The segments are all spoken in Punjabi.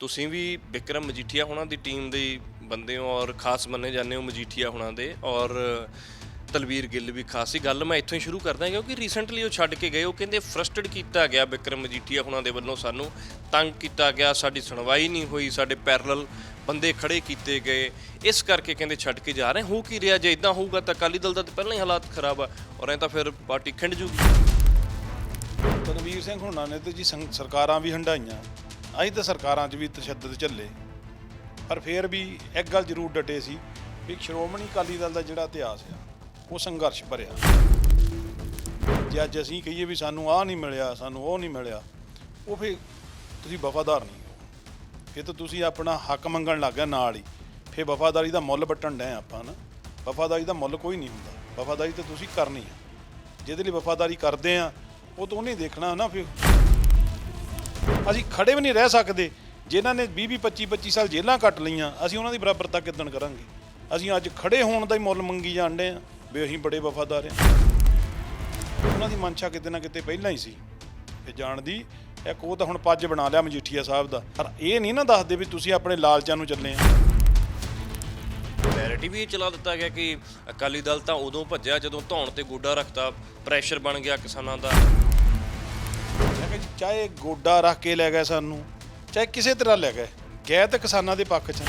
ਤੁਸੀਂ ਵੀ ਵਿਕਰਮ ਮਜੀਠੀਆ ਹੋਣਾ ਦੀ ਟੀਮ ਦੇ ਬੰਦੇ ਹੋ ਔਰ ਖਾਸ ਮੰਨੇ ਜਾਂਦੇ ਹੋ ਮਜੀਠੀਆ ਹੁਣਾਂ ਦੇ ਔਰ ਤਲਵੀਰ ਗਿੱਲ ਵੀ ਖਾਸ ਹੀ। ਗੱਲ ਮੈਂ ਇੱਥੋਂ ਹੀ ਸ਼ੁਰੂ ਕਰਦਾ ਕਿਉਂਕਿ ਰੀਸੈਂਟਲੀ ਉਹ ਛੱਡ ਕੇ ਗਏ, ਉਹ ਕਹਿੰਦੇ ਫਰਸਟਡ ਕੀਤਾ ਗਿਆ ਵਿਕਰਮ ਮਜੀਠੀਆ ਹੁਣਾਂ ਦੇ ਵੱਲੋਂ ਸਾਨੂੰ, ਤੰਗ ਕੀਤਾ ਗਿਆ, ਸਾਡੀ ਸੁਣਵਾਈ ਨਹੀਂ ਹੋਈ, ਸਾਡੇ ਪੈਰਲਲ ਬੰਦੇ ਖੜੇ ਕੀਤੇ ਗਏ। ਇਸ ਕਰਕੇ ਕਹਿੰਦੇ ਛੱਡ ਕੇ ਜਾ ਰਹੇ, ਹੋ ਕੀ ਰਿਹਾ? ਜੇ ਇਦਾਂ ਹੋਊਗਾ ਤਾਂ ਅਕਾਲੀ ਦਲ ਦਾ ਤਾਂ ਪਹਿਲਾਂ ਹੀ ਹਾਲਾਤ ਖਰਾਬ ਆ। ਔਰ ਐ ਤਾਂ ਫਿਰ ਪਾਰਟੀ ਖਿੰਡ ਜੂਗੀ। ਤਨਵੀਰ ਸਿੰਘ ਹੁਣਾਂ ਨੇ ਤੇ ਜੀ ਸੰ- ਸਰਕਾਰਾਂ ਵੀ ਹੰਡਾਈਆਂ ਅਸੀਂ ਤਾਂ ਸਰਕਾਰਾਂ 'ਚ ਵੀ ਤਸ਼ੱਦਦ ਝੱਲੇ। ਪਰ ਫਿਰ ਵੀ ਇੱਕ ਗੱਲ ਜ਼ਰੂਰ ਡਟੇ ਸੀ ਵੀ ਸ਼੍ਰੋਮਣੀ ਅਕਾਲੀ ਦਲ ਦਾ ਜਿਹੜਾ ਇਤਿਹਾਸ ਆ, ਉਹ ਸੰਘਰਸ਼ ਭਰਿਆ। ਜੇ ਅੱਜ ਅਸੀਂ ਕਹੀਏ ਵੀ ਸਾਨੂੰ ਆਹ ਨਹੀਂ ਮਿਲਿਆ, ਸਾਨੂੰ ਉਹ ਨਹੀਂ ਮਿਲਿਆ, ਉਹ ਫਿਰ ਤੁਸੀਂ ਵਫਾਦਾਰ ਨਹੀਂ ਹੋ। ਫਿਰ ਤਾਂ ਤੁਸੀਂ ਆਪਣਾ ਹੱਕ ਮੰਗਣ ਲੱਗ ਗਏ ਨਾਲ ਹੀ। ਫਿਰ ਵਫਾਦਾਰੀ ਦਾ ਮੁੱਲ ਵੱਟਣ ਡਏ ਆਪਾਂ ਨਾ। ਵਫਾਦਾਰੀ ਦਾ ਮੁੱਲ ਕੋਈ ਨਹੀਂ ਹੁੰਦਾ। ਵਫਾਦਾਰੀ ਤਾਂ ਤੁਸੀਂ ਕਰਨੀ ਆ। ਜਿਹਦੇ ਲਈ ਵਫਾਦਾਰੀ ਕਰਦੇ ਆ, ਉਹ ਤਾਂ ਉਹਨੇ ਦੇਖਣਾ ਨਾ ਫਿਰ। ਅਸੀਂ ਖੜੇ ਵੀ ਨਹੀਂ ਰਹਿ ਸਕਦੇ। ਜਿਨ੍ਹਾਂ ਨੇ 20 20 25 25 ਸਾਲ ਜੇਲ੍ਹਾਂ ਕੱਟ ਲਈਆਂ, ਅਸੀਂ ਉਹਨਾਂ ਦੀ ਬਰਾਬਰਤਾ ਕਿੱਦਣ ਕਰਾਂਗੇ? ਅਸੀਂ ਅੱਜ ਖੜੇ ਹੋਣ ਦਾ ਹੀ ਮੁੱਲ ਮੰਗੀ ਜਾਂਦੇ ਆ ਵੀ ਅਸੀਂ ਬੜੇ ਵਫਾਦਾਰ ਆ ਉਹਨਾਂ ਦੀ ਮਨਸ਼ਾ ਕਿਤੇ ਨਾ ਕਿਤੇ ਪਹਿਲਾਂ ਹੀ ਸੀ। ਤੇ ਜਾਣ ਦੀ ਇੱਕ ਉਹ ਤਾਂ ਹੁਣ ਪੱਜ ਬਣਾ ਲਿਆ ਮਜੀਠੀਆ ਸਾਹਿਬ ਦਾ। ਪਰ ਇਹ ਨਹੀਂ ਨਾ ਦੱਸਦੇ ਵੀ ਤੁਸੀਂ ਆਪਣੇ ਲਾਲਚਾਂ ਨੂੰ ਚੱਲੇ ਆ। ਨੈਰੇਟਿਵ ਵੀ ਇਹ ਚਲਾ ਦਿੱਤਾ ਗਿਆ ਕਿ ਅਕਾਲੀ ਦਲ ਤਾਂ ਉਦੋਂ ਭੱਜਿਆ ਜਦੋਂ ਧੌਣ ਤੇ ਗੋਡਾ ਰੱਖਤਾ ਪ੍ਰੈਸ਼ਰ ਬਣ ਗਿਆ ਕਿਸਾਨਾਂ ਦਾ। ਚਾਹੇ ਗੋਡਾ ਰੱਖ ਕੇ ਲੈ ਗਏ ਸਾਨੂੰ ਚਾਹੇ ਕਿਸੇ ਤਰ੍ਹਾਂ ਲੈ ਗਏ ਗਏ ਤਾਂ ਕਿਸਾਨਾਂ ਦੇ ਪੱਖ 'ਚ ਆ।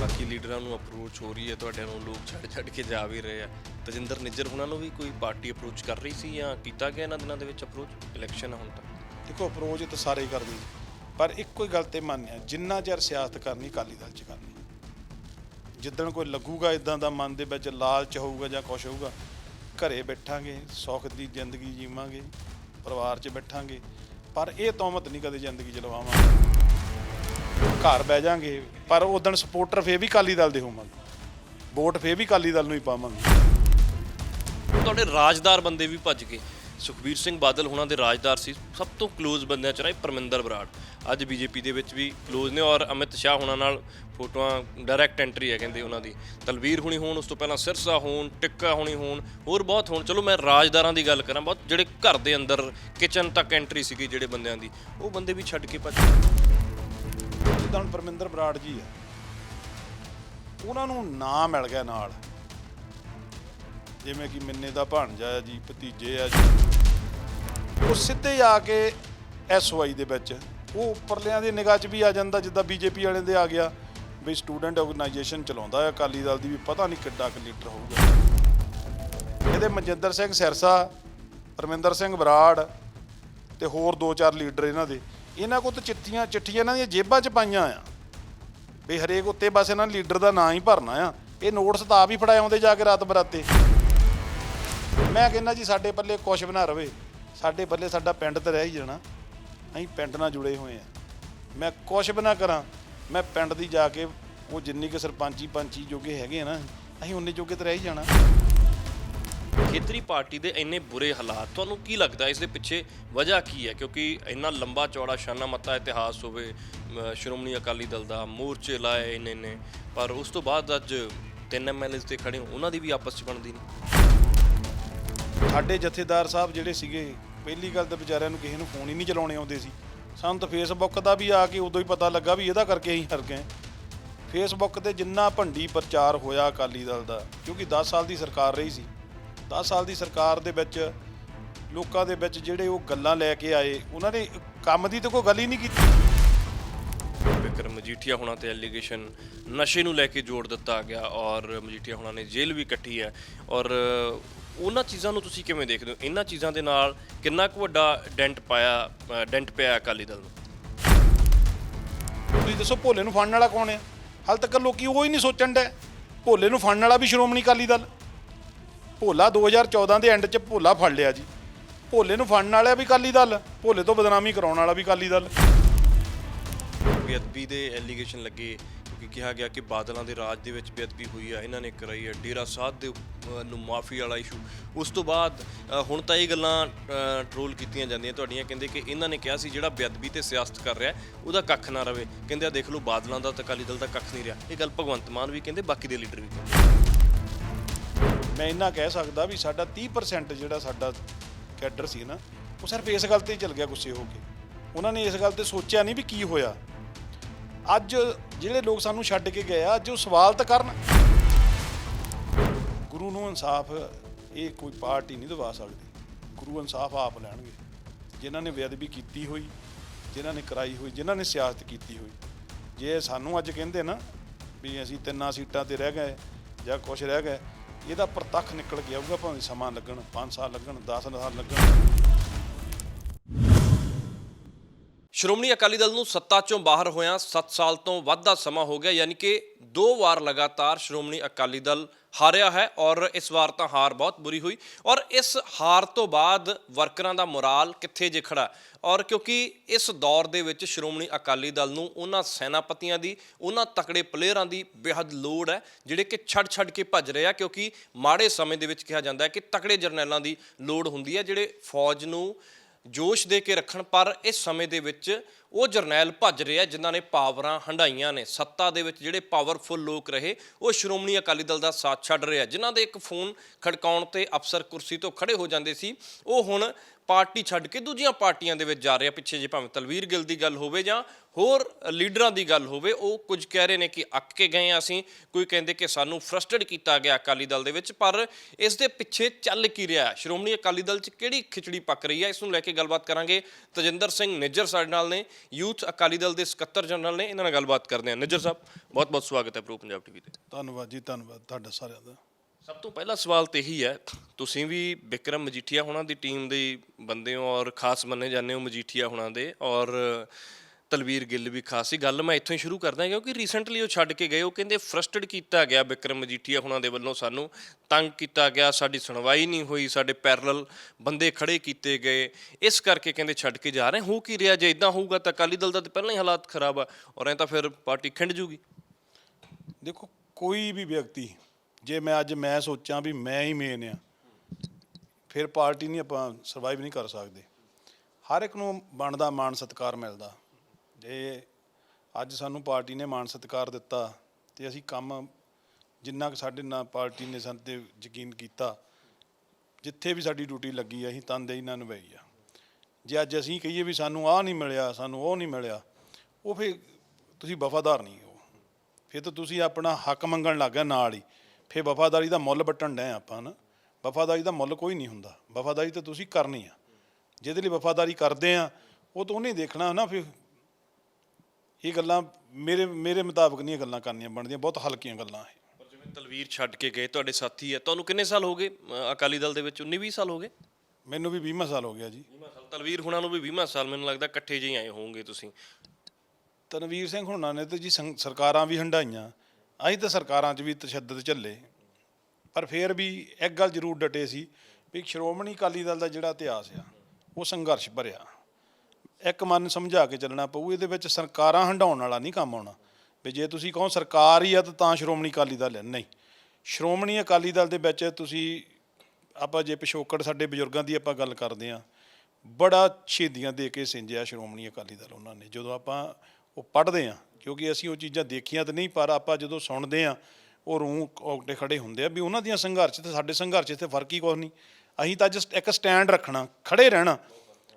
ਬਾਕੀ ਲੀਡਰਾਂ ਨੂੰ ਅਪਰੋਚ ਹੋ ਰਹੀ ਹੈ ਤੁਹਾਡਿਆਂ ਨੂੰ ਲੋਕ ਛੱਡ ਛੱਡ ਕੇ ਜਾ ਵੀ ਰਹੇ ਆ। ਤਜਿੰਦਰ ਨਿੱਜਰ ਉਹਨਾਂ ਨੂੰ ਵੀ ਕੋਈ ਪਾਰਟੀ ਅਪਰੋਚ ਕਰ ਰਹੀ ਸੀ ਜਾਂ ਕੀਤਾ ਗਿਆ ਇਹਨਾਂ ਦਿਨਾਂ ਦੇ ਵਿੱਚ ਅਪਰੋਚ ਇਲੈਕਸ਼ਨ ਹੁਣ ਤੱਕ ਦੇਖੋ ਅਪਰੋਚ ਤਾਂ ਸਾਰੇ ਹੀ ਕਰਦੇ ਜੀ ਪਰ ਇੱਕੋ ਹੀ ਗੱਲ ਤੇ ਮੰਨਿਆ ਜਿੰਨਾ ਚਿਰ ਸਿਆਸਤ ਕਰਨੀ ਅਕਾਲੀ ਦਲ 'ਚ ਕਰਨੀ। ਜਿੱਦਣ ਕੋਈ ਲੱਗੂਗਾ ਇਦਾਂ ਦਾ ਮਨ ਦੇ ਵਿੱਚ ਲਾਲਚ ਹੋਊਗਾ ਜਾਂ ਕੁਛ ਹੋਊਗਾ ਘਰੇ ਬੈਠਾਂਗੇ ਸੁੱਖ ਦੀ ਜ਼ਿੰਦਗੀ ਜੀਵਾਂਗੇ। ਪਰਿਵਾਰ 'ਚ ਬੈਠਾਂਗੇ, ਪਰ ਇਹ ਤੌਮਤ ਨਹੀਂ ਕਦੇ ਜ਼ਿੰਦਗੀ 'ਚ ਲਵਾਵਾਂਗੇ। ਘਰ ਬਹਿ ਜਾਾਂਗੇ, ਪਰ ਉਦੋਂ ਸਪੋਰਟਰ ਫੇਰ ਵੀ ਅਕਾਲੀ ਦਲ ਦੇ ਹੋਵਾਂਗੇ। ਵੋਟ ਫੇਰ ਵੀ ਅਕਾਲੀ ਦਲ ਨੂੰ ਹੀ ਪਾਵਾਂਗੇ। ਤੁਹਾਡੇ ਰਾਜਦਾਰ ਬੰਦੇ ਵੀ ਭੱਜ ਗਏ। ਸੁਖਬੀਰ ਸਿੰਘ ਬਾਦਲ ਹੁਣਾਂ ਦੇ ਰਾਜਦਾਰ ਸੀ। ਸਭ ਤੋਂ ক্লোਜ਼ ਬੰਦਿਆਂ ਚ ਰਹੇ ਪਰਮਿੰਦਰ ਬਰਾੜ। ਅੱਜ ਬੀਜੇਪੀ ਦੇ ਵਿੱਚ ਵੀ ক্লোਜ਼ ਨੇ ਔਰ ਅਮਿਤ ਸ਼ਾਹ ਹੁਣਾਂ ਨਾਲ ਫੋਟੋਆਂ ਡਾਇਰੈਕਟ ਐਂਟਰੀ ਹੈ ਕਹਿੰਦੇ ਉਹਨਾਂ ਦੀ। ਤਲਵੀਰ ਹੁਣੀ ਹੋਣ, ਉਸ ਤੋਂ ਪਹਿਲਾਂ ਸਿਰਸਾ ਹੋਣ, ਟਿੱਕਾ ਹੁਣੀ ਹੋਣ, ਹੋਰ ਬਹੁਤ ਹੋਣ। ਚਲੋ ਮੈਂ ਰਾਜਦਾਰਾਂ ਦੀ ਗੱਲ ਕਰਾਂ, ਬਹੁਤ ਜਿਹੜੇ ਘਰ ਦੇ ਅੰਦਰ ਕਿਚਨ ਤੱਕ ਐਂਟਰੀ ਸੀਗੀ ਜਿਹੜੇ ਬੰਦਿਆਂ ਦੀ, ਉਹ ਬੰਦੇ ਵੀ ਛੱਡ ਕੇ ਭੱਜ ਗਏ। ਜਿੱਦਾਂ ਪਰਮਿੰਦਰ ਬਰਾੜ ਜੀ ਆ ਉਹਨਾਂ ਨੂੰ ਨਾਂ ਮਿਲ ਗਿਆ ਨਾਲ। ਜਿਵੇਂ ਕਿ ਮਿੰਨੇ ਦਾ ਭਾਣਜਾ ਆ ਜੀ, ਭਤੀਜੇ ਆ ਜੀ। ਉਹ ਸਿੱਧੇ ਆ ਕੇ ਐਸਵਾਈ ਦੇ ਵਿੱਚ, ਉਹ ਉੱਪਰਲਿਆਂ ਦੀ ਨਿਗਾਹ 'ਚ ਵੀ ਆ ਜਾਂਦਾ, ਜਿੱਦਾਂ ਬੀਜੇਪੀ ਵਾਲਿਆਂ ਦੇ ਆ ਗਿਆ। ਵੀ ਸਟੂਡੈਂਟ ਆਰਗੇਨਾਈਜੇਸ਼ਨ ਚਲਾਉਂਦਾ ਹੈ ਅਕਾਲੀ ਦਲ ਦੀ ਵੀ ਪਤਾ ਨਹੀਂ ਕਿੱਡਾ ਕੁ ਲੀਡਰ ਹੋਊਗਾ। ਇਹਦੇ ਮਨਜਿੰਦਰ ਸਿੰਘ ਸਿਰਸਾ ਪਰਮਿੰਦਰ ਸਿੰਘ ਬਰਾੜ ਤੇ ਹੋਰ ਦੋ ਚਾਰ ਲੀਡਰ ਇਹਨਾਂ ਦੇ। ਇਹਨਾਂ ਕੋਲ ਤਾਂ ਚਿੱਠੀਆਂ ਚਿੱਠੀਆਂ ਇਹਨਾਂ ਦੀਆਂ ਜੇਬਾਂ 'ਚ ਪਾਈਆਂ ਆ। ਵੀ ਹਰੇਕ ਉੱਤੇ ਬਸ ਇਹਨਾਂ ਲੀਡਰ ਦਾ ਨਾਂ ਹੀ ਭਰਨਾ ਆ। ਇਹ ਨੋਟਸ ਤਾਂ ਆਪ ਹੀ ਫੜਾਏ ਆਉਂਦੇ ਜਾ ਕੇ ਰਾਤ ਬਰਾਤੇ। ਮੈਂ ਕਹਿੰਦਾ ਜੀ, ਸਾਡੇ ਪੱਲੇ ਕੁਛ ਵੀ ਨਾ ਰਵੇ। ਸਾਡੇ ਪੱਲੇ ਸਾਡਾ ਪਿੰਡ ਤੇ ਰਹਿ ਹੀ ਜਾਣਾ। ਅਸੀਂ ਪਿੰਡ ਨਾਲ ਜੁੜੇ ਹੋਏ ਆ ਮੈਂ ਕੁਛ ਵੀ ਨਾ ਕਰਾਂ, ਮੈਂ ਪਿੰਡ ਦੀ ਜਾ ਕੇ ਉਹ ਜਿੰਨੀ ਕਿ ਸਰਪੰਚੀ ਪੰਚੀ ਜੋਗੇ ਹੈਗੇ ਆ ਨਾ, ਅਸੀਂ ਉਨੇ ਜੋਗੇ ਤੇ ਰਹਿ ਹੀ ਜਾਣਾ। ਖੇਤਰੀ ਪਾਰਟੀ ਦੇ ਇੰਨੇ ਬੁਰੇ ਹਾਲਾਤ, ਤੁਹਾਨੂੰ ਕੀ ਲੱਗਦਾ ਇਸ ਦੇ ਪਿੱਛੇ ਵਜ੍ਹਾ ਕੀ ਹੈ? ਕਿਉਂਕਿ ਇੰਨਾ ਲੰਬਾ ਚੌੜਾ ਸ਼ਾਨਾ ਮੱਤਾ ਇਤਿਹਾਸ ਹੋਵੇ, ਅਮ, ਸ਼੍ਰੋਮਣੀ ਅਕਾਲੀ ਦਲ ਦਾ ਮੋਰਚੇ ਲਾਏ ਇੰਨੇ ਨੇ ਪਰ ਉਸ ਤੋਂ ਬਾਅਦ ਅੱਜ ਤਿੰਨ ਐਮਐਲਏਸ ਤੇ ਖੜੇ ਹੋ, ਉਹਨਾਂ ਦੀ ਵੀ ਆਪਸ 'ਚ ਬਣਦੀ ਨਹੀਂ। ਸਾਡੇ ਜਥੇਦਾਰ ਸਾਹਿਬ ਜਿਹੜੇ ਸੀਗੇ, ਪਹਿਲੀ ਗੱਲ ਤਾਂ ਵਿਚਾਰਿਆਂ ਨੂੰ ਕਿਸੇ ਨੂੰ ਫੋਨ ਹੀ ਨਹੀਂ ਚਲਾਉਣੇ ਆਉਂਦੇ ਸੀ। ਸਾਨੂੰ ਤਾਂ ਫੇਸਬੁੱਕ ਦਾ ਵੀ ਆ ਕੇ ਉਦੋਂ ਹੀ ਪਤਾ ਲੱਗਾ ਵੀ ਇਹਦਾ ਕਰਕੇ ਅਸੀਂ ਹਰ ਗਏ। ਫੇਸਬੁੱਕ ਤੇ ਜਿੰਨਾ ਭੰਡੀ ਪ੍ਰਚਾਰ ਹੋਇਆ ਅਕਾਲੀ ਦਲ ਦਾ, ਕਿਉਂਕਿ 10 ਸਾਲ ਦੀ ਸਰਕਾਰ ਰਹੀ ਸੀ। 10 ਸਾਲ ਦੀ ਸਰਕਾਰ ਦੇ ਵਿੱਚ ਲੋਕਾਂ ਦੇ ਵਿੱਚ ਜਿਹੜੇ ਉਹ ਗੱਲਾਂ ਲੈ ਕੇ ਆਏ, ਉਹਨਾਂ ਨੇ ਕੰਮ ਦੀ ਤਾਂ ਕੋਈ ਗੱਲ ਹੀ ਨਹੀਂ ਕੀਤੀ। ਵਿਕਰਮ ਮਜੀਠੀਆ ਹੋਣਾ ਤੇ ਐਲੀਗੇਸ਼ਨ ਨਸ਼ੇ ਨੂੰ ਲੈ ਕੇ ਜੋੜ ਦਿੱਤਾ ਗਿਆ ਔਰ ਮਜੀਠੀਆ ਹੋਣਾ ਨੇ ਜੇਲ੍ਹ ਵੀ ਕੱਟੀ ਹੈ ਔਰ ਉਹਨਾਂ ਚੀਜ਼ਾਂ ਨੂੰ ਤੁਸੀਂ ਕਿਵੇਂ ਦੇਖਦੇ ਹੋ? ਇਹਨਾਂ ਚੀਜ਼ਾਂ ਦੇ ਨਾਲ ਕਿੰਨਾ ਕੁ ਵੱਡਾ ਡੈਂਟ ਪਾਇਆ ਡੈਂਟ ਪਿਆ ਅਕਾਲੀ ਦਲ ਨੂੰ? ਤੁਸੀਂ ਦੱਸੋ ਭੋਲੇ ਨੂੰ ਫੜਨ ਵਾਲਾ ਕੌਣ ਹੈ? ਹਾਲ ਤੱਕ ਲੋਕੀ ਉਹ ਹੀ ਨਹੀਂ ਸੋਚਣ ਡੈ ਭੋਲੇ ਨੂੰ ਫੜਨ ਵਾਲਾ ਵੀ ਸ਼੍ਰੋਮਣੀ ਅਕਾਲੀ ਦਲ। ਭੋਲਾ 2014 ਦੇ ਐਂਡ 'ਚ ਭੋਲਾ ਫੜ ਲਿਆ ਜੀ। ਭੋਲੇ ਨੂੰ ਫੜਨ ਵਾਲਾ ਵੀ ਅਕਾਲੀ ਦਲ ਭੋਲੇ ਤੋਂ ਬਦਨਾਮੀ ਕਰਾਉਣ ਵਾਲਾ ਵੀ ਅਕਾਲੀ ਦਲ। ਬੇਅਦਬੀ ਦੇ ਐਲੀਗੇਸ਼ਨ ਲੱਗੇ ਕਿਉਂਕਿ ਕਿਹਾ ਗਿਆ ਕਿ ਬਾਦਲਾਂ ਦੇ ਰਾਜ ਦੇ ਵਿੱਚ ਬੇਅਦਬੀ ਹੋਈ ਆ, ਇਹਨਾਂ ਨੇ ਕਰਾਈ ਹੈ ਡੇਰਾ ਸਾਧ ਦੇ ਨੂੰ ਮਾਫੀ ਵਾਲਾ ਇਸ਼ੂ। ਉਸ ਤੋਂ ਬਾਅਦ ਹੁਣ ਤਾਂ ਇਹ ਗੱਲਾਂ ਟਰੋਲ ਕੀਤੀਆਂ ਜਾਂਦੀਆਂ ਤੁਹਾਡੀਆਂ, ਕਹਿੰਦੇ ਕਿ ਇਹਨਾਂ ਨੇ ਕਿਹਾ ਸੀ ਜਿਹੜਾ ਬੇਅਦਬੀ ਤੇ ਸਿਆਸਤ ਕਰ ਰਿਹਾ, ਉਹਦਾ ਕੱਖ ਨਾ ਰਵੇ। ਕਹਿੰਦੇ ਆ ਦੇਖ ਲਓ, ਬਾਦਲਾਂ ਦਾ ਤੇ ਅਕਾਲੀ ਦਲ ਦਾ ਕੱਖ ਨਹੀਂ ਰਿਹਾ। ਇਹ ਗੱਲ ਭਗਵੰਤ ਮਾਨ ਵੀ ਕਹਿੰਦੇ, ਬਾਕੀ ਦੇ ਲੀਡਰ ਵੀ ਕਹਿੰਦੇ। ਮੈਂ ਇੰਨਾ ਕਹਿ ਸਕਦਾ ਵੀ ਸਾਡਾ 30% ਜਿਹੜਾ ਸਾਡਾ ਕੈਡਰ ਸੀ ਨਾ, ਉਹ ਸਿਰਫ ਇਸ ਗੱਲ ਤੇ ਹੀ ਚਲ ਗਿਆ ਗੁੱਸੇ ਹੋ ਕੇ। ਉਹਨਾਂ ਨੇ ਇਸ ਗੱਲ ਤੇ ਸੋਚਿਆ ਨਹੀਂ ਵੀ ਕੀ ਹੋਇਆ। ਅੱਜ ਜਿਹੜੇ ਲੋਕ ਸਾਨੂੰ ਛੱਡ ਕੇ ਗਏ ਆ, ਅੱਜ ਉਹ ਸਵਾਲ ਤਾਂ ਕਰਨ। ਗੁਰੂ ਨੂੰ ਇਨਸਾਫ, ਇਹ ਕੋਈ ਪਾਰਟੀ ਨਹੀਂ ਦਵਾ ਸਕਦੀ। ਗੁਰੂ ਇਨਸਾਫ ਆਪ ਲੈਣਗੇ। ਜਿਨ੍ਹਾਂ ਨੇ ਬੇਅਦਬੀ ਕੀਤੀ ਹੋਈ, ਜਿਨ੍ਹਾਂ ਨੇ ਕਰਾਈ ਹੋਈ, ਜਿਨ੍ਹਾਂ ਨੇ ਸਿਆਸਤ ਕੀਤੀ ਹੋਈ। ਜੇ ਸਾਨੂੰ ਅੱਜ ਕਹਿੰਦੇ ਨਾ ਵੀ ਅਸੀਂ ਤਿੰਨਾਂ ਸੀਟਾਂ ਤੇ ਰਹਿ ਗਏ, ਜਾਂ ਕੁਝ ਰਹਿ ਗਏ, ਇਹਦਾ ਪ੍ਰਤੱਖ ਨਿਕਲ ਕੇ ਆਊਗਾ, ਭਾਵੇਂ ਸਮਾਂ ਲੱਗਣ 5 ਸਾਲ ਲੱਗਣ 10 ਸਾਲ ਲੱਗਣ। ਸ਼੍ਰੋਮਣੀ ਅਕਾਲੀ ਦਲ ਨੂੰ ਸੱਤਾ ਚੋਂ ਬਾਹਰ ਹੋਇਆਂ 7 ਸਾਲ ਤੋਂ ਵੱਧ ਦਾ ਸਮਾਂ ਹੋ ਗਿਆ, ਯਾਨੀ ਕਿ ਦੋ ਵਾਰ ਲਗਾਤਾਰ ਸ਼੍ਰੋਮਣੀ ਅਕਾਲੀ ਦਲ ਹਾਰਿਆ ਹੈ ਔਰ ਇਸ ਵਾਰ ਤਾਂ ਹਾਰ ਬਹੁਤ ਬੁਰੀ ਹੋਈ। ਔਰ ਇਸ ਹਾਰ ਤੋਂ ਬਾਅਦ ਵਰਕਰਾਂ ਦਾ ਮੋਰਾਲ ਕਿੱਥੇ ਜੇ ਖੜਾ ਔਰ ਕਿਉਂਕਿ ਇਸ ਦੌਰ ਦੇ ਵਿੱਚ ਸ਼੍ਰੋਮਣੀ ਅਕਾਲੀ ਦਲ ਨੂੰ ਉਹਨਾਂ ਸੈਨਾਪਤੀਆਂ ਦੀ, ਉਹਨਾਂ ਤਕੜੇ ਪਲੇਅਰਾਂ ਦੀ ਬੇਹੱਦ ਲੋੜ ਹੈ, ਜਿਹੜੇ ਕਿ ਛੱਡ ਛੱਡ ਕੇ ਭੱਜ ਰਹੇ ਆ, ਕਿਉਂਕਿ ਮਾੜੇ ਸਮੇਂ ਦੇ ਵਿੱਚ ਕਿਹਾ ਜਾਂਦਾ ਹੈ ਕਿ ਤਕੜੇ ਜਰਨੈਲਾਂ ਦੀ ਲੋੜ ਹੁੰਦੀ ਹੈ, ਜਿਹੜੇ ਫੌਜ ਨੂੰ ਜੋਸ਼ ਦੇ ਕੇ ਰੱਖਣ ਪਰ ਇਸ ਸਮੇਂ ਦੇ ਵਿੱਚ ਉਹ ਜਰਨੈਲ ਭੱਜ ਰਹੇ ਆ, ਜਿਨ੍ਹਾਂ ਨੇ ਪਾਵਰਾਂ ਹੰਡਾਈਆਂ ਨੇ। ਸੱਤਾ ਦੇ ਵਿੱਚ ਜਿਹੜੇ ਪਾਵਰਫੁਲ ਲੋਕ ਰਹੇ, ਉਹ ਸ਼੍ਰੋਮਣੀ ਅਕਾਲੀ ਦਲ ਦਾ ਸਾਥ ਛੱਡ ਰਿਹਾ ਜਿਨ੍ਹਾਂ ਦੇ ਇੱਕ ਫੋਨ ਖੜਕਾਉਣ ਤੇ ਅਫਸਰ ਕੁਰਸੀ ਤੋਂ ਖੜੇ ਹੋ ਜਾਂਦੇ ਸੀ, ਉਹ ਹੁਣ ਪਾਰਟੀ ਛੱਡ ਕੇ ਦੂਜੀਆਂ ਪਾਰਟੀਆਂ ਦੇ ਵਿੱਚ ਜਾ ਰਹੇ ਆ। ਪਿੱਛੇ ਜੇ ਭਾਵੇਂ ਤਲਵੀਰ ਗਿੱਲ ਦੀ ਗੱਲ ਹੋਵੇ ਜਾਂ ਹੋਰ ਲੀਡਰਾਂ ਦੀ ਗੱਲ ਹੋਵੇ, ਉਹ ਕੁਝ ਕਹਿ ਰਹੇ ਨੇ ਕਿ ਅੱਕ ਕੇ ਗਏ ਆ ਅਸੀਂ। ਕੋਈ ਕਹਿੰਦੇ ਕਿ ਸਾਨੂੰ ਫਰਸਟਰਡ ਕੀਤਾ ਗਿਆ ਅਕਾਲੀ ਦਲ ਦੇ ਵਿੱਚ, ਪਰ ਇਸ ਦੇ ਪਿੱਛੇ ਚੱਲ ਕੀ ਰਿਹਾ? ਹੈ? ਸ਼੍ਰੋਮਣੀ ਅਕਾਲੀ ਦਲ 'ਚ ਕਿਹੜੀ ਖਿਚੜੀ ਪੱਕ ਰਹੀ ਹੈ ਇਸ ਨੂੰ ਲੈ ਕੇ ਗੱਲਬਾਤ ਕਰਾਂਗੇ ਤਜਿੰਦਰ ਸਿੰਘ ਨਿੱਜਰ ਸਾਡੇ ਨਾਲ ਨੇ। ਯੂਥ ਅਕਾਲੀ ਦਲ ਦੇ ਸਕੱਤਰ ਜਨਰਲ ਨੇ ਇਹਨਾਂ ਨਾਲ ਗੱਲਬਾਤ ਕਰਦੇ ਹਾਂ। ਨਿੱਜਰ ਸਾਹਿਬ ਬਹੁਤ ਬਹੁਤ ਸਵਾਗਤ ਹੈ ਪ੍ਰੋ ਪੰਜਾਬ ਟੀਵੀ ਤੇ। ਧੰਨਵਾਦ ਜੀ ਧੰਨਵਾਦ ਤੁਹਾਡਾ ਸਾਰਿਆਂ ਦਾ। ਸਭ ਤੋਂ ਪਹਿਲਾ ਸਵਾਲ ਤੇ ਇਹੀ ਹੈ ਤੁਸੀਂ ਵੀ ਵਿਕਰਮ ਮਜੀਠੀਆ ਹੋਣਾ ਦੀ ਟੀਮ ਦੇ ਬੰਦੇ ਹੋ ਔਰ ਖਾਸ ਮੰਨੇ ਜਾਂਦੇ ਹੋ ਮਜੀਠੀਆ ਹੋਣਾ ਦੇ ਔਰ ਤਲਵੀਰ ਗਿੱਲ ਵੀ ਖਾਸ ਸੀ। ਗੱਲ ਮੈਂ ਇੱਥੋਂ ਹੀ ਸ਼ੁਰੂ ਕਰਦਾ ਕਿਉਂਕਿ ਰੀਸੈਂਟਲੀ ਉਹ ਛੱਡ ਕੇ ਗਏ, ਉਹ ਕਹਿੰਦੇ ਫਰਸਟਡ ਕੀਤਾ ਗਿਆ ਵਿਕਰਮ ਮਜੀਠੀਆ ਹੁਣਾਂ ਦੇ ਵੱਲੋਂ ਸਾਨੂੰ। ਤੰਗ ਕੀਤਾ ਗਿਆ, ਸਾਡੀ ਸੁਣਵਾਈ ਨਹੀਂ ਹੋਈ, ਸਾਡੇ ਪੈਰਲਲ ਬੰਦੇ ਖੜੇ ਕੀਤੇ ਗਏ। ਇਸ ਕਰਕੇ ਕਹਿੰਦੇ ਛੱਡ ਕੇ ਜਾ ਰਹੇ ਹੋ। ਕੀ ਰਿਹਾ? ਜੇ ਇਦਾਂ ਹੋਊਗਾ ਤਾਂ ਅਕਾਲੀ ਦਲ ਦਾ ਤਾਂ ਪਹਿਲਾਂ ਹੀ ਹਾਲਾਤ ਖਰਾਬ ਆ। ਔਰ ਐਂ ਤਾਂ ਫਿਰ ਪਾਰਟੀ ਖਿੰਡ ਜੂਗੀ। ਦੇਖੋ, ਕੋਈ ਵੀ ਵਿਅਕਤੀ, ਜੇ ਮੈਂ ਅੱਜ ਮੈਂ ਸੋਚਾਂ ਵੀ ਮੈਂ ਹੀ ਮੇਨ ਆ, ਫਿਰ ਪਾਰਟੀ ਨਹੀਂ ਆਪਾਂ ਸਰਵਾਈਵ ਨਹੀਂ ਕਰ ਸਕਦੇ। ਹਰ ਇੱਕ ਨੂੰ ਬਣਦਾ ਮਾਣ ਸਤਿਕਾਰ ਮਿਲਦਾ। ਜੇ ਅੱਜ ਸਾਨੂੰ ਪਾਰਟੀ ਨੇ ਮਾਣ ਸਤਿਕਾਰ ਦਿੱਤਾ ਤੇ ਅਸੀਂ ਕੰਮ ਜਿੰਨਾ ਕੁ ਸਾਡੇ ਨਾਲ ਪਾਰਟੀ ਨੇ ਸਾਨੂੰ ਤੇ ਯਕੀਨ ਕੀਤਾ, ਜਿੱਥੇ ਵੀ ਸਾਡੀ ਡਿਊਟੀ ਲੱਗੀ ਅਸੀਂ ਤਨਦੇਹੀ ਨਾਲ ਨਿਭਾਈ ਆ। ਜੇ ਅੱਜ ਅਸੀਂ ਕਹੀਏ ਵੀ ਸਾਨੂੰ ਆਹ ਨਹੀਂ ਮਿਲਿਆ, ਸਾਨੂੰ ਉਹ ਨਹੀਂ ਮਿਲਿਆ, ਉਹ ਫਿਰ ਤੁਸੀਂ ਵਫਾਦਾਰ ਨਹੀਂ ਹੋ। ਫਿਰ ਤਾਂ ਤੁਸੀਂ ਆਪਣਾ ਹੱਕ ਮੰਗਣ ਲੱਗ ਗਿਆ ਨਾਲ ਹੀ। ਫਿਰ ਵਫਾਦਾਰੀ ਦਾ ਮੁੱਲ ਵੱਟਣ ਡਏ ਆਪਾਂ ਨਾ। ਵਫਾਦਾਰੀ ਦਾ ਮੁੱਲ ਕੋਈ ਨਹੀਂ ਹੁੰਦਾ। ਵਫਾਦਾਰੀ ਤਾਂ ਤੁਸੀਂ ਕਰਨੀ ਆ। ਜਿਹਦੇ ਲਈ ਵਫਾਦਾਰੀ ਕਰਦੇ ਆ, ਉਹ ਤਾਂ ਉਹਨੇ ਦੇਖਣਾ ਨਾ ਫਿਰ ਇਹ ਗੱਲਾਂ ਮੇਰੇ ਮੇਰੇ ਮੁਤਾਬਕ ਨਹੀਂ ਇਹ ਗੱਲਾਂ ਕਰਨੀਆਂ ਬਣਦੀਆਂ ਬਹੁਤ ਹਲਕੀਆਂ ਗੱਲਾਂ ਇਹ। ਪਰ ਜਿਵੇਂ ਤਲਵੀਰ ਛੱਡ ਕੇ ਗਏ ਤੁਹਾਡੇ ਸਾਥੀ ਹੈ ਤੁਹਾਨੂੰ ਕਿੰਨੇ ਸਾਲ ਹੋ ਗਏ? ਅ, ਅਕਾਲੀ ਦਲ ਦੇ ਵਿੱਚ 19 20 ਸਾਲ ਹੋ ਗਏ? ਮੈਨੂੰ ਵੀ 20 ਸਾਲ ਹੋ ਗਿਆ ਜੀ। 20 ਸਾਲ। ਤਲਵੀਰ ਹੁਣਾਂ ਨੂੰ ਵੀ 20 ਸਾਲ ਮੈਨੂੰ ਲੱਗਦਾ ਇਕੱਠੇ ਜਿਹੇ ਆਏ ਹੋਵੋਗੇ ਤੁਸੀਂ। ਤਨਵੀਰ ਸਿੰਘ ਹੁਣਾਂ ਨੇ ਤੇ ਜੀ ਸੰ- ਸਰਕਾਰਾਂ ਵੀ ਹੰਡਾਈਆਂ ਅਸੀਂ ਤਾਂ ਸਰਕਾਰਾਂ 'ਚ ਵੀ ਤਸ਼ੱਦਦ ਝੱਲੇ। ਪਰ ਫਿਰ ਵੀ ਇੱਕ ਗੱਲ ਜ਼ਰੂਰ ਡਟੇ ਸੀ ਵੀ ਸ਼੍ਰੋਮਣੀ ਅਕਾਲੀ ਦਲ ਦਾ ਜਿਹੜਾ ਇਤਿਹਾਸ ਆ ਉਹ ਸੰਘਰਸ਼ ਭਰਿਆ। ਇੱਕ ਮਨ ਸਮਝਾ ਕੇ ਚੱਲਣਾ ਪਊ, ਇਹਦੇ ਵਿੱਚ ਸਰਕਾਰਾਂ ਹੰਡਾਉਣ ਵਾਲਾ ਨਹੀਂ ਕੰਮ ਆਉਣਾ। ਵੀ ਜੇ ਤੁਸੀਂ ਕਹੋ ਸਰਕਾਰ ਹੀ ਆ ਤਾਂ ਤਾਂ ਸ਼੍ਰੋਮਣੀ ਅਕਾਲੀ ਦਲ ਹੈ। ਨਹੀਂ। ਸ਼੍ਰੋਮਣੀ ਅਕਾਲੀ ਦਲ ਦੇ ਵਿੱਚ ਤੁਸੀਂ, ਆਪਾਂ ਜੇ ਪਿਛੋਕੜ ਸਾਡੇ ਬਜ਼ੁਰਗਾਂ ਦੀ ਆਪਾਂ ਗੱਲ ਕਰਦੇ ਆ ਬੜਾ ਸ਼ਹੀਦੀਆਂ ਦੇ ਕੇ ਸਿੰਜਿਆ ਸ਼੍ਰੋਮਣੀ ਅਕਾਲੀ ਦਲ ਉਹਨਾਂ ਨੇ। ਜਦੋਂ ਆਪਾਂ ਉਹ ਪੜ੍ਹਦੇ ਆ ਕਿਉਂਕਿ ਅਸੀਂ ਉਹ ਚੀਜ਼ਾਂ ਦੇਖੀਆਂ ਤਾਂ ਨਹੀਂ, ਪਰ ਆਪਾਂ ਜਦੋਂ ਸੁਣਦੇ ਆ ਉਹ ਰੂਹ ਔਗਟੇ ਖੜੇ ਹੁੰਦੇ ਆ ਵੀ ਉਹਨਾਂ ਦੀਆਂ ਸੰਘਰਸ਼ ਤੇ ਸਾਡੇ ਸੰਘਰਸ਼ 'ਚ ਤੇ ਫ਼ਰਕ ਹੀ ਕੁਛ ਨਹੀਂ। ਅਸੀਂ ਤਾਂ ਜਸਟ ਇੱਕ ਸਟੈਂਡ ਰੱਖਣਾ ਖੜੇ ਰਹਿਣਾ।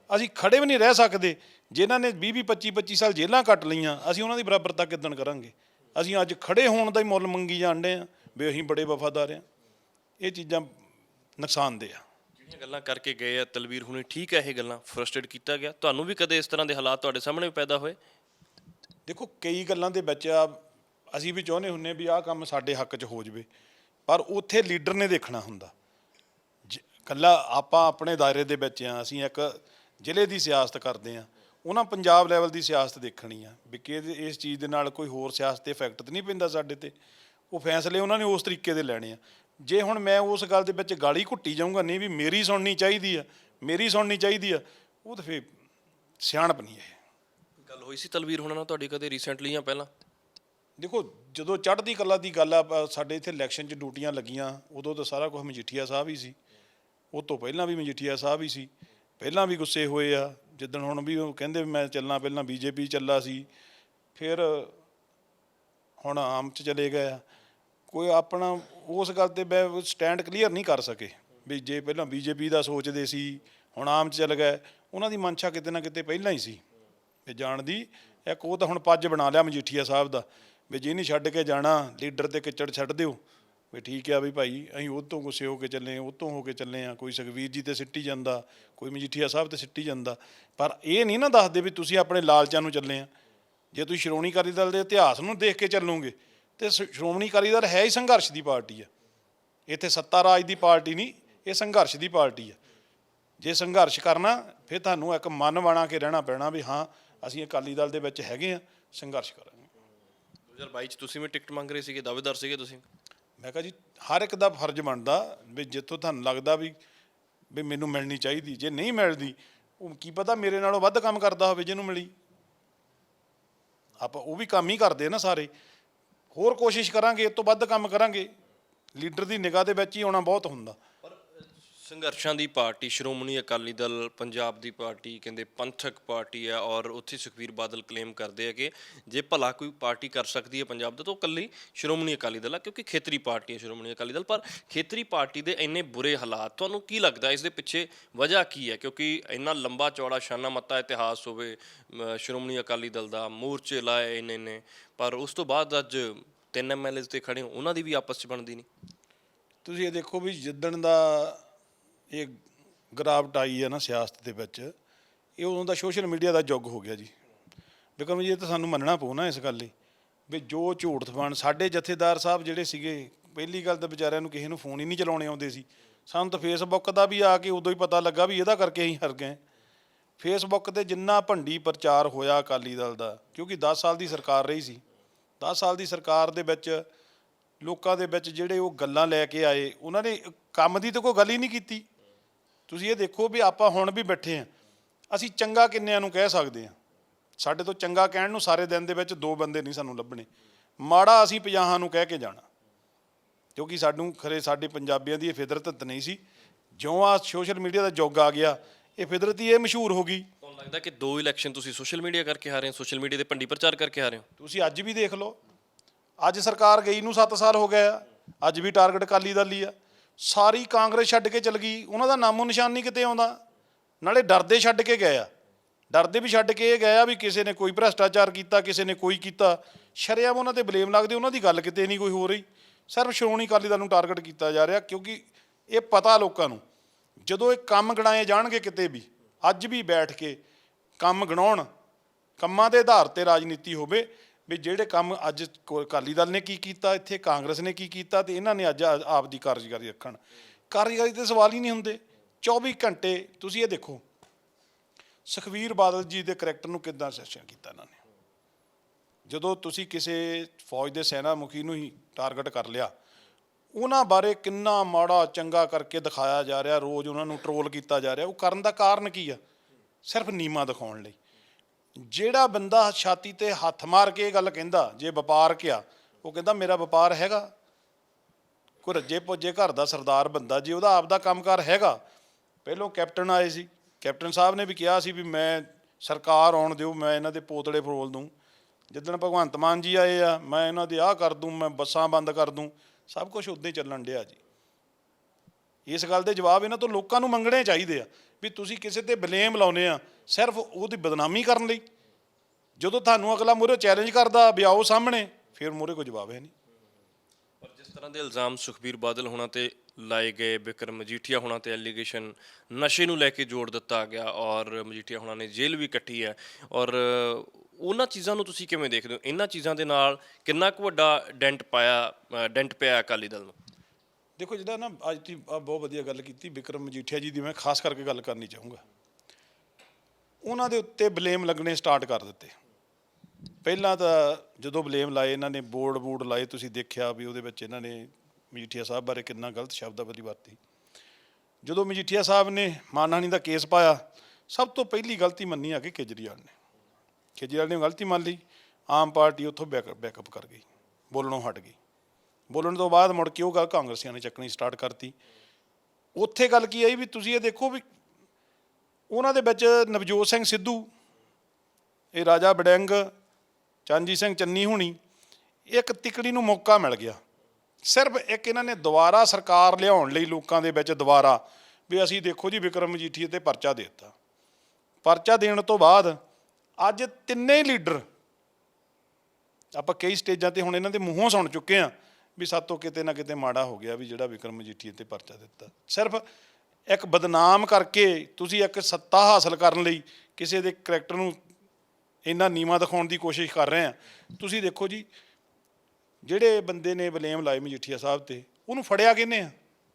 ਅਸੀਂ ਖੜੇ ਵੀ ਨਹੀਂ ਰਹਿ ਸਕਦੇ। ਜਿਨ੍ਹਾਂ ਨੇ 20 20 25 25 ਸਾਲ ਜੇਲ੍ਹਾਂ ਕੱਟ ਲਈਆਂ ਅਸੀਂ ਉਹਨਾਂ ਦੀ ਬਰਾਬਰਤਾ ਕਿੱਦਣ ਕਰਾਂਗੇ? ਅਸੀਂ ਅੱਜ ਖੜੇ ਹੋਣ ਦਾ ਹੀ ਮੁੱਲ ਮੰਗੀ ਜਾਂਦੇ ਆ ਵੀ ਅਸੀਂ ਬੜੇ ਵਫਾਦਾਰ ਆ ਇਹ ਚੀਜ਼ਾਂ ਨੁਕਸਾਨਦੇਹ ਆ। ਜਿਹੜੀਆਂ ਗੱਲਾਂ ਕਰਕੇ ਗਏ ਆ ਤਲਵੀਰ ਹੁਣੇ ਠੀਕ ਹੈ ਇਹ ਗੱਲਾਂ ਫਰਸਟਡ ਕੀਤਾ ਗਿਆ। ਤੁਹਾਨੂੰ ਵੀ ਕਦੇ ਇਸ ਤਰ੍ਹਾਂ ਦੇ ਹਾਲਾਤ ਤੁਹਾਡੇ ਸਾਹਮਣੇ ਪੈਦਾ ਹੋਏ? ਦੇਖੋ ਕਈ ਗੱਲਾਂ ਦੇ ਵਿੱਚ ਆ ਅਸੀਂ ਵੀ ਚਾਹੁੰਦੇ ਹੁੰਨੇ ਵੀ ਆਹ ਕੰਮ ਸਾਡੇ ਹੱਕ 'ਚ ਹੋ ਜਵੇ ਪਰ ਉੱਥੇ ਲੀਡਰ ਨੇ ਦੇਖਣਾ ਹੁੰਦਾ। ਕੱਲਾ ਆਪਾਂ ਆਪਣੇ ਦਾਇਰੇ ਦੇ ਵਿੱਚ ਆ ਅਸੀਂ ਇੱਕ ਜ਼ਿਲ੍ਹੇ ਦੀ ਸਿਆਸਤ ਕਰਦੇ ਆ ਉਹਨਾਂ ਪੰਜਾਬ ਲੈਵਲ ਦੀ ਸਿਆਸਤ ਦੇਖਣੀ ਆ ਵੀ ਕਿ ਇਹਦੇ- ਇਸ ਚੀਜ਼ ਦੇ ਨਾਲ ਕੋਈ ਹੋਰ ਸਿਆਸਤ ਤੇ ਇਫੈਕਟ ਤਾਂ ਨਹੀਂ ਪੈਂਦਾ ਸਾਡੇ ਤੇ। ਉਹ ਫੈਸਲੇ ਉਹਨਾਂ ਨੇ ਉਸ ਤਰੀਕੇ ਦੇ ਲੈਣੇ ਆ। ਜੇ ਹੁਣ ਮੈਂ ਉਸ ਗੱਲ ਦੇ ਵਿੱਚ ਗਾਲੀ ਘੁੱਟੀ ਜਾਊਂਗਾ ਨਹੀਂ ਵੀ ਮੇਰੀ ਸੁਣਨੀ ਚਾਹੀਦੀ ਆ ਮੇਰੀ ਸੁਣਨੀ ਚਾਹੀਦੀ ਆ ਉਹ ਤਾਂ ਫੇਰ ਸਿਆਣਪ ਨਹੀਂ ਹੈ ਗੱਲ ਹੋਈ ਸੀ ਤਲਵੀਰ ਹੁਣਾਂ ਨਾਲ ਤੁਹਾਡੀ ਕਦੇ ਰੀਸੈਂਟਲੀ ਜਾਂ ਪਹਿਲਾਂ? ਦੇਖੋ ਜਦੋਂ ਚੜ੍ਹਦੀ ਕਲਾ ਦੀ ਗੱਲ ਆ ਪ- ਸਾਡੇ ਇੱਥੇ ਇਲੈਕਸ਼ਨ 'ਚ ਡਿਊਟੀਆਂ ਲੱਗੀਆਂ ਉਦੋਂ ਤਾਂ ਸਾਰਾ ਕੁਝ ਮਜੀਠੀਆ ਸਾਹਿਬ ਹੀ ਸੀ। ਉਹ ਤੋਂ ਪਹਿਲਾਂ ਵੀ ਮਜੀਠੀਆ ਸਾਹਿਬ ਹੀ ਸੀ। ਪਹਿਲਾਂ ਵੀ ਗੁੱਸੇ ਹੋਏ ਆ, ਜਿੱਦਣ ਹੁਣ ਵੀ ਉਹ ਕਹਿੰਦੇ ਵੀ ਮੈਂ ਚੱਲਣਾ ਪਹਿਲਾਂ ਬੀਜੇਪੀ ਚੱਲਾ ਸੀ, ਫਿਰ ਹੁਣ ਆਮ 'ਚ ਚਲੇ ਗਏ ਆ। ਕੋਈ ਆਪਣਾ ਉਸ ਗੱਲ ਤੇ ਸਟੈਂਡ ਕਲੀਅਰ ਨਹੀਂ ਕਰ ਸਕੇ ਵੀ ਜੇ ਪਹਿਲਾਂ ਬੀਜੇਪੀ ਦਾ ਸੋਚਦੇ ਸੀ, ਹੁਣ ਆਮ 'ਚ ਚੱਲ ਗਏ, ਉਹਨਾਂ ਦੀ ਮਨਸ਼ਾ ਕਿਤੇ ਨਾ ਕਿਤੇ ਪਹਿਲਾਂ ਹੀ ਸੀ। ਵੀ ਜਾਣ ਦੀ, ਇੱਕ ਉਹ ਤਾਂ ਹੁਣ ਪੱਜ ਬਣਾ ਲਿਆ ਮਜੀਠੀਆ ਸਾਹਿਬ ਦਾ, ਵੀ ਜੇ ਨਹੀਂ ਛੱਡ ਕੇ ਜਾਣਾ, ਲੀਡਰ ਤੇ ਕਿੱਚੜ ਛੱਡ ਦਿਓ ਵੀ ਠੀਕ ਆ ਵੀ ਭਾਈ, ਅਸੀਂ ਉਹ ਤੋਂ ਗੁੱਸੇ ਹੋ ਕੇ ਚੱਲੇ ਉਹ ਤੋਂ ਹੋ ਕੇ ਚੱਲੇ ਆ ਕੋਈ ਸੁਖਵੀਰ ਜੀ ਤੇ ਸਿੱਟੀ ਜਾਂਦਾ, ਕੋਈ ਮਜੀਠੀਆ ਸਾਹਿਬ ਤੇ ਸਿੱਟੀ ਜਾਂਦਾ। ਪਰ ਇਹ ਨਹੀਂ ਨਾ ਦੱਸਦੇ ਵੀ ਤੁਸੀਂ ਆਪਣੇ ਲਾਲਚਾਂ ਨੂੰ ਚੱਲੇ ਆ ਜੇ ਤੁਸੀਂ ਸ਼੍ਰੋਮਣੀ ਅਕਾਲੀ ਦਲ ਦੇ ਇਤਿਹਾਸ ਨੂੰ ਦੇਖ ਕੇ ਚੱਲੋਗੇ, ਤੇ ਸ਼- ਸ਼੍ਰੋਮਣੀ ਅਕਾਲੀ ਦਲ ਹੈ ਹੀ ਸੰਘਰਸ਼ ਦੀ ਪਾਰਟੀ ਆ। ਇੱਥੇ ਸੱਤਾ ਰਾਜ ਦੀ ਪਾਰਟੀ ਨਹੀਂ, ਇਹ ਸੰਘਰਸ਼ ਦੀ ਪਾਰਟੀ ਆ। ਜੇ ਸੰਘਰਸ਼ ਕਰਨਾ, ਫਿਰ ਤੁਹਾਨੂੰ ਇੱਕ ਮਨ ਬਣਾ ਕੇ ਰਹਿਣਾ ਪੈਣਾ ਵੀ ਹਾਂ, ਅਸੀਂ ਅਕਾਲੀ ਦਲ ਦੇ ਵਿੱਚ ਹੈਗੇ ਆ ਸੰਘਰਸ਼ ਕਰਾਂਗੇ। 2022 ਚ ਤੁਸੀਂ ਵੀ ਟਿਕਟ ਮੰਗ ਰਹੇ ਸੀਗੇ, ਦਾਅਵੇਦਾਰ ਸੀਗੇ ਤੁਸੀਂ? ਮੈਂ ਕਿਹਾ ਜੀ, ਹਰ ਇੱਕ ਦਾ ਫਰਜ਼ ਬਣਦਾ ਵੀ ਜਿੱਥੋਂ ਤੁਹਾਨੂੰ ਲੱਗਦਾ ਵੀ ਵੀ ਮੈਨੂੰ ਮਿਲਣੀ ਚਾਹੀਦੀ। ਜੇ ਨਹੀਂ ਮਿਲਦੀ, ਉਹ ਕੀ ਪਤਾ ਮੇਰੇ ਨਾਲੋਂ ਵੱਧ ਕੰਮ ਕਰਦਾ ਹੋਵੇ ਜਿਹਨੂੰ ਮਿਲੀ। ਆਪਾਂ ਉਹ ਵੀ ਕੰਮ ਹੀ ਕਰਦੇ ਨਾ ਸਾਰੇ। ਹੋਰ ਕੋਸ਼ਿਸ਼ ਕਰਾਂਗੇ, ਇਹ ਤੋਂ ਵੱਧ ਕੰਮ ਕਰਾਂਗੇ। ਲੀਡਰ ਦੀ ਨਿਗਾਹ ਦੇ ਵਿੱਚ ਹੀ ਆਉਣਾ ਬਹੁਤ ਹੁੰਦਾ। ਸੰਘਰਸ਼ਾਂ ਦੀ ਪਾਰਟੀ, ਸ਼੍ਰੋਮਣੀ ਅਕਾਲੀ ਦਲ, ਪੰਜਾਬ ਦੀ ਪਾਰਟੀ, ਕਹਿੰਦੇ ਪੰਥਕ ਪਾਰਟੀ ਹੈ ਔਰ ਉੱਥੇ ਸੁਖਵੀਰ ਬਾਦਲ ਕਲੇਮ ਕਰਦੇ ਆ ਕਿ ਜੇ ਭਲਾ ਕੋਈ ਪਾਰਟੀ ਕਰ ਸਕਦੀ ਹੈ ਪੰਜਾਬ ਦਾ ਤਾਂ ਉਹ ਇਕੱਲੀ ਸ਼੍ਰੋਮਣੀ ਅਕਾਲੀ ਦਲ ਆ, ਕਿਉਂਕਿ ਖੇਤਰੀ ਪਾਰਟੀ ਹੈ ਸ਼੍ਰੋਮਣੀ ਅਕਾਲੀ ਦਲ। ਪਰ ਖੇਤਰੀ ਪਾਰਟੀ ਦੇ ਇੰਨੇ ਬੁਰੇ ਹਾਲਾਤ, ਤੁਹਾਨੂੰ ਕੀ ਲੱਗਦਾ ਇਸ ਦੇ ਪਿੱਛੇ ਵਜ੍ਹਾ ਕੀ ਹੈ? ਕਿਉਂਕਿ ਇੰਨਾ ਲੰਬਾ ਚੌੜਾ ਸ਼ਾਨਾ ਮੱਤਾ ਇਤਿਹਾਸ ਹੋਵੇ ਸ਼੍ਰੋਮਣੀ ਅਕਾਲੀ ਦਲ ਦਾ, ਮੋਰਚੇ ਲਾਏ ਇੰਨੇ ਨੇ ਪਰ ਉਸ ਤੋਂ ਬਾਅਦ ਅੱਜ ਤਿੰਨ ਐਮਐਲਏਜ਼ ਤੇ ਖੜੇ ਹੋ, ਉਹਨਾਂ ਦੀ ਵੀ ਆਪਸ 'ਚ ਬਣਦੀ ਨਹੀਂ। ਤੁਸੀਂ ਇਹ ਦੇਖੋ ਵੀ ਜਿੱਦਣ ਦਾ ਇਹ ਗਰਾਵਟ ਆਈ ਹੈ ਨਾ ਸਿਆਸਤ ਦੇ ਵਿੱਚ, ਇਹ ਉਦੋਂ ਦਾ ਸੋਸ਼ਲ ਮੀਡੀਆ ਦਾ ਯੁੱਗ ਹੋ ਗਿਆ ਜੀ। ਬਿਕਰਮ ਜੀ, ਇਹ ਤਾਂ ਸਾਨੂੰ ਮੰਨਣਾ ਪਊ ਨਾ ਇਸ ਗੱਲ ਲਈ ਵੀ ਜੋ ਝੂਠ ਫਣ ਸਾਡੇ ਜਥੇਦਾਰ ਸਾਹਿਬ ਜਿਹੜੇ ਸੀਗੇ, ਪਹਿਲੀ ਗੱਲ ਤਾਂ ਵਿਚਾਰਿਆਂ ਨੂੰ ਕਿਸੇ ਨੂੰ ਫੋਨ ਹੀ ਨਹੀਂ ਚਲਾਉਣੇ ਆਉਂਦੇ ਸੀ। ਸਾਨੂੰ ਤਾਂ ਫੇਸਬੁੱਕ ਦਾ ਵੀ ਆ ਕੇ ਉਦੋਂ ਹੀ ਪਤਾ ਲੱਗਾ ਵੀ ਇਹਦਾ ਕਰਕੇ ਅਸੀਂ ਹਰ ਗਏ। ਫੇਸਬੁੱਕ ਤੇ ਜਿੰਨਾ ਭੰਡੀ ਪ੍ਰਚਾਰ ਹੋਇਆ ਅਕਾਲੀ ਦਲ ਦਾ, ਕਿਉਂਕਿ 10 ਸਾਲ ਦੀ ਸਰਕਾਰ ਰਹੀ ਸੀ। 10 ਸਾਲ ਦੀ ਸਰਕਾਰ ਦੇ ਵਿੱਚ ਲੋਕਾਂ ਦੇ ਵਿੱਚ ਜਿਹੜੇ ਉਹ ਗੱਲਾਂ ਲੈ ਕੇ ਆਏ, ਉਹਨਾਂ ਨੇ ਕੰਮ ਦੀ ਤਾਂ ਕੋਈ ਗੱਲ ਹੀ ਨਹੀਂ ਕੀਤੀ। ਤੁਸੀਂ ਇਹ ਦੇਖੋ ਵੀ ਆਪਾਂ ਹੁਣ ਵੀ ਬੈਠੇ ਆ ਅਸੀਂ ਚੰਗਾ ਕਿੰਨਿਆਂ ਨੂੰ ਕਹਿ ਸਕਦੇ ਆ ਸਾਡੇ ਤੋਂ ਚੰਗਾ ਕਹਿਣ ਨੂੰ ਸਾਰੇ ਦਿਨ ਦੇ ਵਿੱਚ ਦੋ ਬੰਦੇ ਨਹੀਂ ਸਾਨੂੰ ਲੱਭਣੇ। ਮਾੜਾ ਅਸੀਂ 50 ਨੂੰ ਕਹਿ ਕੇ ਜਾਣਾ। ਕਿਉਂਕਿ ਸਾਨੂੰ ਖਰੇ ਸਾਡੇ ਪੰਜਾਬੀਆਂ ਦੀ ਇਹ ਫਿਤਰਤ ਤਾਂ ਨਹੀਂ ਸੀ। ਜਿਉਂ ਆ ਸੋਸ਼ਲ ਮੀਡੀਆ ਦਾ ਯੁੱਗ ਆ ਗਿਆ ਇਹ ਫਿਤਰਤ ਹੀ ਇਹ ਮਸ਼ਹੂਰ ਹੋ ਗਈ। ਤੁਹਾਨੂੰ ਲੱਗਦਾ ਕਿ ਦੋ ਇਲੈਕਸ਼ਨ ਤੁਸੀਂ ਸੋਸ਼ਲ ਮੀਡੀਆ ਕਰਕੇ ਹਾਰੇ ਹੋ ਸੋਸ਼ਲ ਮੀਡੀਆ ਦੇ ਭੰਡੀ ਪ੍ਰਚਾਰ ਕਰਕੇ ਹਾਰੇ ਹੋ? ਤੁਸੀਂ ਅੱਜ ਵੀ ਦੇਖ ਲਓ। ਅੱਜ ਸਰਕਾਰ ਗਈ ਨੂੰ 7 ਸਾਲ ਹੋ ਗਏ ਆ। ਅੱਜ ਵੀ ਟਾਰਗੇਟ ਅਕਾਲੀ ਦਲ ਹੀ ਆ। ਸਾਰੀ ਕਾਂਗਰਸ ਛੱਡ ਕੇ ਚਲ ਗਈ, ਉਹਨਾਂ ਦਾ ਨਾਮੋ ਨਿਸ਼ਾਨ ਨਹੀਂ ਕਿਤੇ ਆਉਂਦਾ। ਨਾਲੇ ਡਰਦੇ ਛੱਡ ਕੇ ਗਏ ਆ। ਡਰਦੇ ਵੀ ਛੱਡ ਕੇ ਇਹ ਗਏ ਆ ਵੀ ਕਿਸੇ ਨੇ ਕੋਈ ਭ੍ਰਸ਼ਟਾਚਾਰ ਕੀਤਾ, ਕਿਸੇ ਨੇ ਕੋਈ ਕੀਤਾ। ਸ਼ਰੇਆਮ ਉਹਨਾਂ ਤੇ ਬਲੇਮ ਲੱਗਦੇ, ਉਹਨਾਂ ਦੀ ਗੱਲ ਕਿਤੇ ਨਹੀਂ ਕੋਈ ਹੋ ਰਹੀ। ਸਿਰਫ ਸ਼੍ਰੋਮਣੀ ਅਕਾਲੀ ਦਲ ਨੂੰ ਟਾਰਗੇਟ ਕੀਤਾ ਜਾ ਰਿਹਾ, ਕਿਉਂਕਿ ਇਹ ਪਤਾ ਲੋਕਾਂ ਨੂੰ, ਜਦੋਂ ਇਹ ਕੰਮ ਗਣਾਏ ਜਾਣਗੇ ਕਿਤੇ ਵੀ, ਅੱਜ ਵੀ ਬੈਠ ਕੇ ਕੰਮ ਗਣਾਉਣ, ਕੰਮਾਂ ਦੇ ਆਧਾਰ ਤੇ ਰਾਜਨੀਤੀ ਹੋਵੇ ਵੀ ਜਿਹੜੇ ਕੰਮ ਅੱਜ ਕੋ- ਅਕਾਲੀ ਦਲ ਨੇ ਕੀ ਕੀਤਾ, ਇੱਥੇ ਕਾਂਗਰਸ ਨੇ ਕੀ ਕੀਤਾ ਤੇ ਇਹਨਾਂ ਨੇ ਅੱਜ ਆਪ ਦੀ ਕਾਰਜਕਾਰੀ ਰੱਖਣ। ਕਾਰਜਕਾਰੀ ਤੇ ਸਵਾਲ ਹੀ ਨਹੀਂ ਹੁੰਦੇ। 24 ਘੰਟੇ ਤੁਸੀਂ ਇਹ ਦੇਖੋ, ਸੁਖਵੀਰ ਬਾਦਲ ਜੀ ਦੇ ਕਰੈਕਟਰ ਨੂੰ ਕਿੱਦਾਂ ਸੈਸ਼ਨ ਕੀਤਾ ਇਹਨਾਂ ਨੇ? ਜਦੋਂ ਤੁਸੀਂ ਕਿਸੇ ਫੌਜ ਦੇ ਸੈਨਾ ਮੁਖੀ ਨੂੰ ਹੀ ਟਾਰਗੇਟ ਕਰ ਲਿਆ, ਉਹਨਾਂ ਬਾਰੇ ਕਿੰਨਾ ਮਾੜਾ, ਚੰਗਾ ਕਰਕੇ ਦਿਖਾਇਆ ਜਾ ਰਿਹਾ, ਰੋਜ਼ ਉਹਨਾਂ ਨੂੰ ਟਰੋਲ ਕੀਤਾ ਜਾ ਰਿਹਾ। ਉਹ ਕਰਨ ਦਾ ਕਾਰਨ ਕੀ ਆ? ਸਿਰਫ ਨੀਮਾ ਦਿਖਾਉਣ ਲਈ। ਜਿਹੜਾ ਬੰਦਾ ਛਾਤੀ ਤੇ ਹੱਥ ਮਾਰ ਕੇ ਇਹ ਗੱਲ ਕਹਿੰਦਾ, ਜੇ ਵਪਾਰ ਕਿਆ, ਉਹ ਕਹਿੰਦਾ ਮੇਰਾ ਵਪਾਰ ਹੈਗਾ। ਕੋਈ ਰੱਜੇ ਪੁੱਜੇ ਘਰ ਦਾ ਸਰਦਾਰ ਬੰਦਾ, ਜੇ ਉਹਦਾ ਆਪਦਾ ਕੰਮਕਾਰ ਹੈਗਾ, ਪਹਿਲੋਂ ਕੈਪਟਨ ਆਏ ਸੀ। ਕੈਪਟਨ ਸਾਹਿਬ ਨੇ ਵੀ ਕਿਹਾ ਸੀ ਵੀ ਮੈਂ ਸਰਕਾਰ ਆਉਣ ਦਿਓ, ਮੈਂ ਇਹਨਾਂ ਦੇ ਪੋਤੜੇ ਫਰੋਲ ਦੂੰ। ਜਿੱਦਣ ਭਗਵੰਤ ਮਾਨ ਜੀ ਆਏ ਆ, ਮੈਂ ਇਹਨਾਂ ਦੀ ਆਹ ਕਰ ਦੂੰ, ਮੈਂ ਬੱਸਾਂ ਬੰਦ ਕਰ ਦੂੰ, ਸਭ ਕੁਝ ਉਦਾਂ ਹੀ ਚੱਲਣ ਡਿਆ ਜੀ। ਇਸ ਗੱਲ ਦੇ ਜਵਾਬ ਇਹਨਾਂ ਤੋਂ ਲੋਕਾਂ ਨੂੰ ਮੰਗਣੇ ਚਾਹੀਦੇ ਆ। ਵੀ ਤੁਸੀਂ ਕਿਸੇ ਤੇ ਬਲੇਮ ਲਾਉਨੇ ਆ, ਸਿਰਫ ਉਹਦੀ ਬਦਨਾਮੀ ਕਰਨ ਲਈ। ਜਦੋਂ ਤੁਹਾਨੂੰ ਅਗਲਾ ਮੂਹਰੇ ਚੈਲੰਜ ਕਰਦਾ ਵੀ ਆਓ ਸਾਹਮਣੇ, ਫਿਰ ਮੂਹਰੇ ਕੋਈ ਜਵਾਬ ਹੈ ਨਹੀਂ। ਪਰ ਜਿਸ ਤਰ੍ਹਾਂ ਦੇ ਇਲਜ਼ਾਮ ਸੁਖਬੀਰ ਬਾਦਲ ਹੋਣਾ ਤੇ ਲਾਏ ਗਏ, ਬਿਕਰਮ ਮਜੀਠੀਆ ਹੋਣਾ ਤੇ ਐਲੀਗੇਸ਼ਨ ਨਸ਼ੇ ਨੂੰ ਲੈ ਕੇ ਜੋੜ ਦਿੱਤਾ ਗਿਆ ਔਰ ਮਜੀਠੀਆ ਹੋਣਾ ਨੇ ਜੇਲ੍ਹ ਵੀ ਕੱਟੀ ਹੈ ਔਰ ਉਹਨਾਂ ਚੀਜ਼ਾਂ ਨੂੰ ਤੁਸੀਂ ਕਿਵੇਂ ਦੇਖਦੇ ਹੋ? ਇਹਨਾਂ ਚੀਜ਼ਾਂ ਦੇ ਨਾਲ ਕਿੰਨਾ ਕੁ ਵੱਡਾ ਡੈਂਟ ਪਾਇਆ ਡੈਂਟ ਪਿਆ ਅਕਾਲੀ ਦਲ ਨੂੰ? ਦੇਖੋ ਜਿਹੜਾ ਨਾ ਅੱਜ ਤੁਸੀਂ ਆਹ ਬਹੁਤ ਵਧੀਆ ਗੱਲ ਕੀਤੀ, ਵਿਕਰਮ ਮਜੀਠੀਆ ਜੀ ਦੀ ਮੈਂ ਖਾਸ ਕਰਕੇ ਗੱਲ ਕਰਨੀ ਚਾਹੂੰਗਾ। ਉਹਨਾਂ ਦੇ ਉੱਤੇ ਬਲੇਮ ਲੱਗਣੇ ਸਟਾਰਟ ਕਰ ਦਿੱਤੇ। ਪਹਿਲਾਂ ਤਾਂ ਜਦੋਂ ਬਲੇਮ ਲਾਏ, ਇਹਨਾਂ ਨੇ ਬੋਰਡ ਬੂਡ ਲਾਏ, ਤੁਸੀਂ ਦੇਖਿਆ ਵੀ ਉਹਦੇ ਵਿੱਚ ਇਹਨਾਂ ਨੇ ਮਜੀਠੀਆ ਸਾਹਿਬ ਬਾਰੇ ਕਿੰਨਾ ਗਲਤ ਸ਼ਬਦਾਵਲੀ ਵਰਤੀ। ਜਦੋਂ ਮਜੀਠੀਆ ਸਾਹਿਬ ਨੇ ਮਾਨਹਾਨੀ ਦਾ ਕੇਸ ਪਾਇਆ, ਸਭ ਤੋਂ ਪਹਿਲੀ ਗਲਤੀ ਮੰਨੀ ਆ ਕਿ ਕੇਜਰੀਵਾਲ ਨੇ। ਕੇਜਰੀਵਾਲ ਨੇ ਗਲਤੀ ਮੰਨ ਲਈ, ਆਮ ਪਾਰਟੀ ਉੱਥੋਂ ਬੈਕਅਪ ਕਰ ਗਈ, ਬੋਲਣੋਂ ਹਟ ਗਈ। ਬੋਲਣ ਤੋਂ ਬਾਅਦ ਮੁੜ ਕੇ ਉਹ ਗੱਲ ਕਾਂਗਰਸੀਆਂ ਨੇ ਚੱਕਣੀ ਸਟਾਰਟ ਕਰਤੀ। ਉੱਥੇ ਗੱਲ ਕੀ ਆਈ ਵੀ ਤੁਸੀਂ ਇਹ ਦੇਖੋ ਵੀ ਉਹਨਾਂ ਦੇ ਵਿੱਚ ਨਵਜੋਤ ਸਿੰਘ ਸਿੱਧੂ, ਇਹ ਰਾਜਾ ਬੜਿੰਗ ਚੰਜੀ ਸਿੰਘ ਚੰਨੀ ਹੁਣੀ, ਇੱਕ ਤਿਕੜੀ ਨੂੰ ਮੌਕਾ ਮਿਲ ਗਿਆ। ਸਿਰਫ ਇੱਕ ਇਹਨਾਂ ਨੇ ਦੁਬਾਰਾ ਸਰਕਾਰ ਲਿਆਉਣ ਲਈ ਲੋਕਾਂ ਦੇ ਵਿੱਚ ਦੁਬਾਰਾ ਵੀ ਅਸੀਂ ਦੇਖੋ ਜੀ ਵਿਕਰਮ ਮਜੀਠੀਏ ਤੇ ਪਰਚਾ ਦੇ ਦਿੱਤਾ। ਪਰਚਾ ਦੇਣ ਤੋਂ ਬਾਅਦ ਅੱਜ ਤਿੰਨੇ ਲੀਡਰ, ਆਪਾਂ ਕਈ ਸਟੇਜਾਂ ਤੇ ਹੁਣ ਇਹਨਾਂ ਦੇ ਮੂੰਹੋਂ ਸੁਣ ਚੁੱਕੇ ਆ ਵੀ ਸਾਤੋਂ ਕਿਤੇ ਨਾ ਕਿਤੇ ਮਾੜਾ ਹੋ ਗਿਆ ਵੀ ਜਿਹੜਾ ਵਿਕਰਮ ਮਜੀਠੀਆ ਤੇ ਪਰਚਾ ਦਿੱਤਾ। ਸਿਰਫ ਇੱਕ ਬਦਨਾਮ ਕਰਕੇ ਤੁਸੀਂ ਇੱਕ ਸੱਤਾ ਹਾਸਲ ਕਰਨ ਲਈ ਕਿਸੇ ਦੇ ਕਰੈਕਟਰ ਨੂੰ ਇੰਨਾ ਨੀਵਾ ਦਿਖਾਉਣ ਦੀ ਕੋਸ਼ਿਸ਼ ਕਰ ਰਹੇ ਆ। ਤੁਸੀਂ ਦੇਖੋ ਜੀ ਜਿਹੜੇ ਬੰਦੇ ਨੇ ਬਲੇਮ ਲਾਏ ਮਜੀਠੀਆ ਸਾਹਿਬ ਤੇ ਉਹਨੂੰ ਫੜਿਆ ਕਿਹਨੇ ਆ?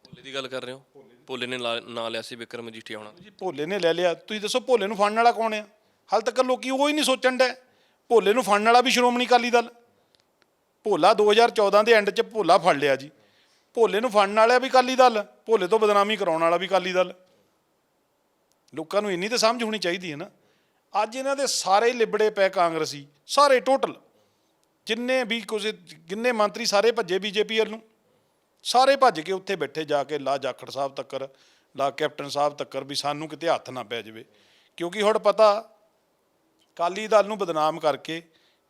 ਭੋਲੇ ਦੀ ਗੱਲ ਕਰ ਰਹੇ ਹੋ? ਭੋਲੇ ਨੇ ਨਾਂ ਲਿਆ ਸੀ ਵਿਕਰਮ ਮਜੀਠੀਆ ਹੋਣਾ। ਜੀ ਭੋਲੇ ਨੇ ਲੈ ਲਿਆ। ਤੁਸੀਂ ਦੱਸੋ ਭੋਲੇ ਨੂੰ ਫੜਨ ਵਾਲਾ ਕੌਣ ਆ? ਹਾਲ ਤੱਕ ਲੋਕੀ ਉਹ ਹੀ ਨਹੀਂ ਸੋਚਣ ਦੇ ਭੋਲੇ ਨੂੰ ਫੜਨ ਵਾਲਾ ਵੀ ਸ਼੍ਰੋਮਣੀ ਅਕਾਲੀ ਦਲ। ਭੋਲਾ 2014 ਦੇ ਐਂਡ 'ਚ ਭੋਲਾ ਫੜ ਲਿਆ ਜੀ। ਭੋਲੇ ਨੂੰ ਫੜਨ ਵਾਲਾ ਵੀ ਅਕਾਲੀ ਦਲ, ਭੋਲੇ ਤੋਂ ਬਦਨਾਮੀ ਕਰਾਉਣ ਵਾਲਾ ਵੀ ਅਕਾਲੀ ਦਲ। ਲੋਕਾਂ ਨੂੰ ਇੰਨੀ ਤਾਂ ਸਮਝ ਹੋਣੀ ਚਾਹੀਦੀ ਹੈ ਨਾ। ਅੱਜ ਇਹਨਾਂ ਦੇ ਸਾਰੇ ਲਿਬੜੇ ਪਏ ਕਾਂਗਰਸੀ, ਸਾਰੇ ਟੋਟਲ ਜਿੰਨੇ ਵੀ ਕੁਝ ਜਿੰਨੇ ਮੰਤਰੀ ਸਾਰੇ ਭੱਜੇ ਬੀਜੇਪੀ ਵੱਲ ਨੂੰ। ਸਾਰੇ ਭੱਜ ਕੇ ਉੱਥੇ ਬੈਠੇ ਜਾ ਕੇ, ਲਾ ਜਾਖੜ ਸਾਹਿਬ ਤੱਕਰ, ਲਾ ਕੈਪਟਨ ਸਾਹਿਬ ਤੱਕਰ ਵੀ ਸਾਨੂੰ ਕਿਤੇ ਹੱਥ ਨਾ ਪੈ ਜਾਵੇ। ਕਿਉਂਕਿ ਹੁਣ ਪਤਾ ਕਾਲੀ ਦਲ ਨੂੰ ਬਦਨਾਮ ਕਰਕੇ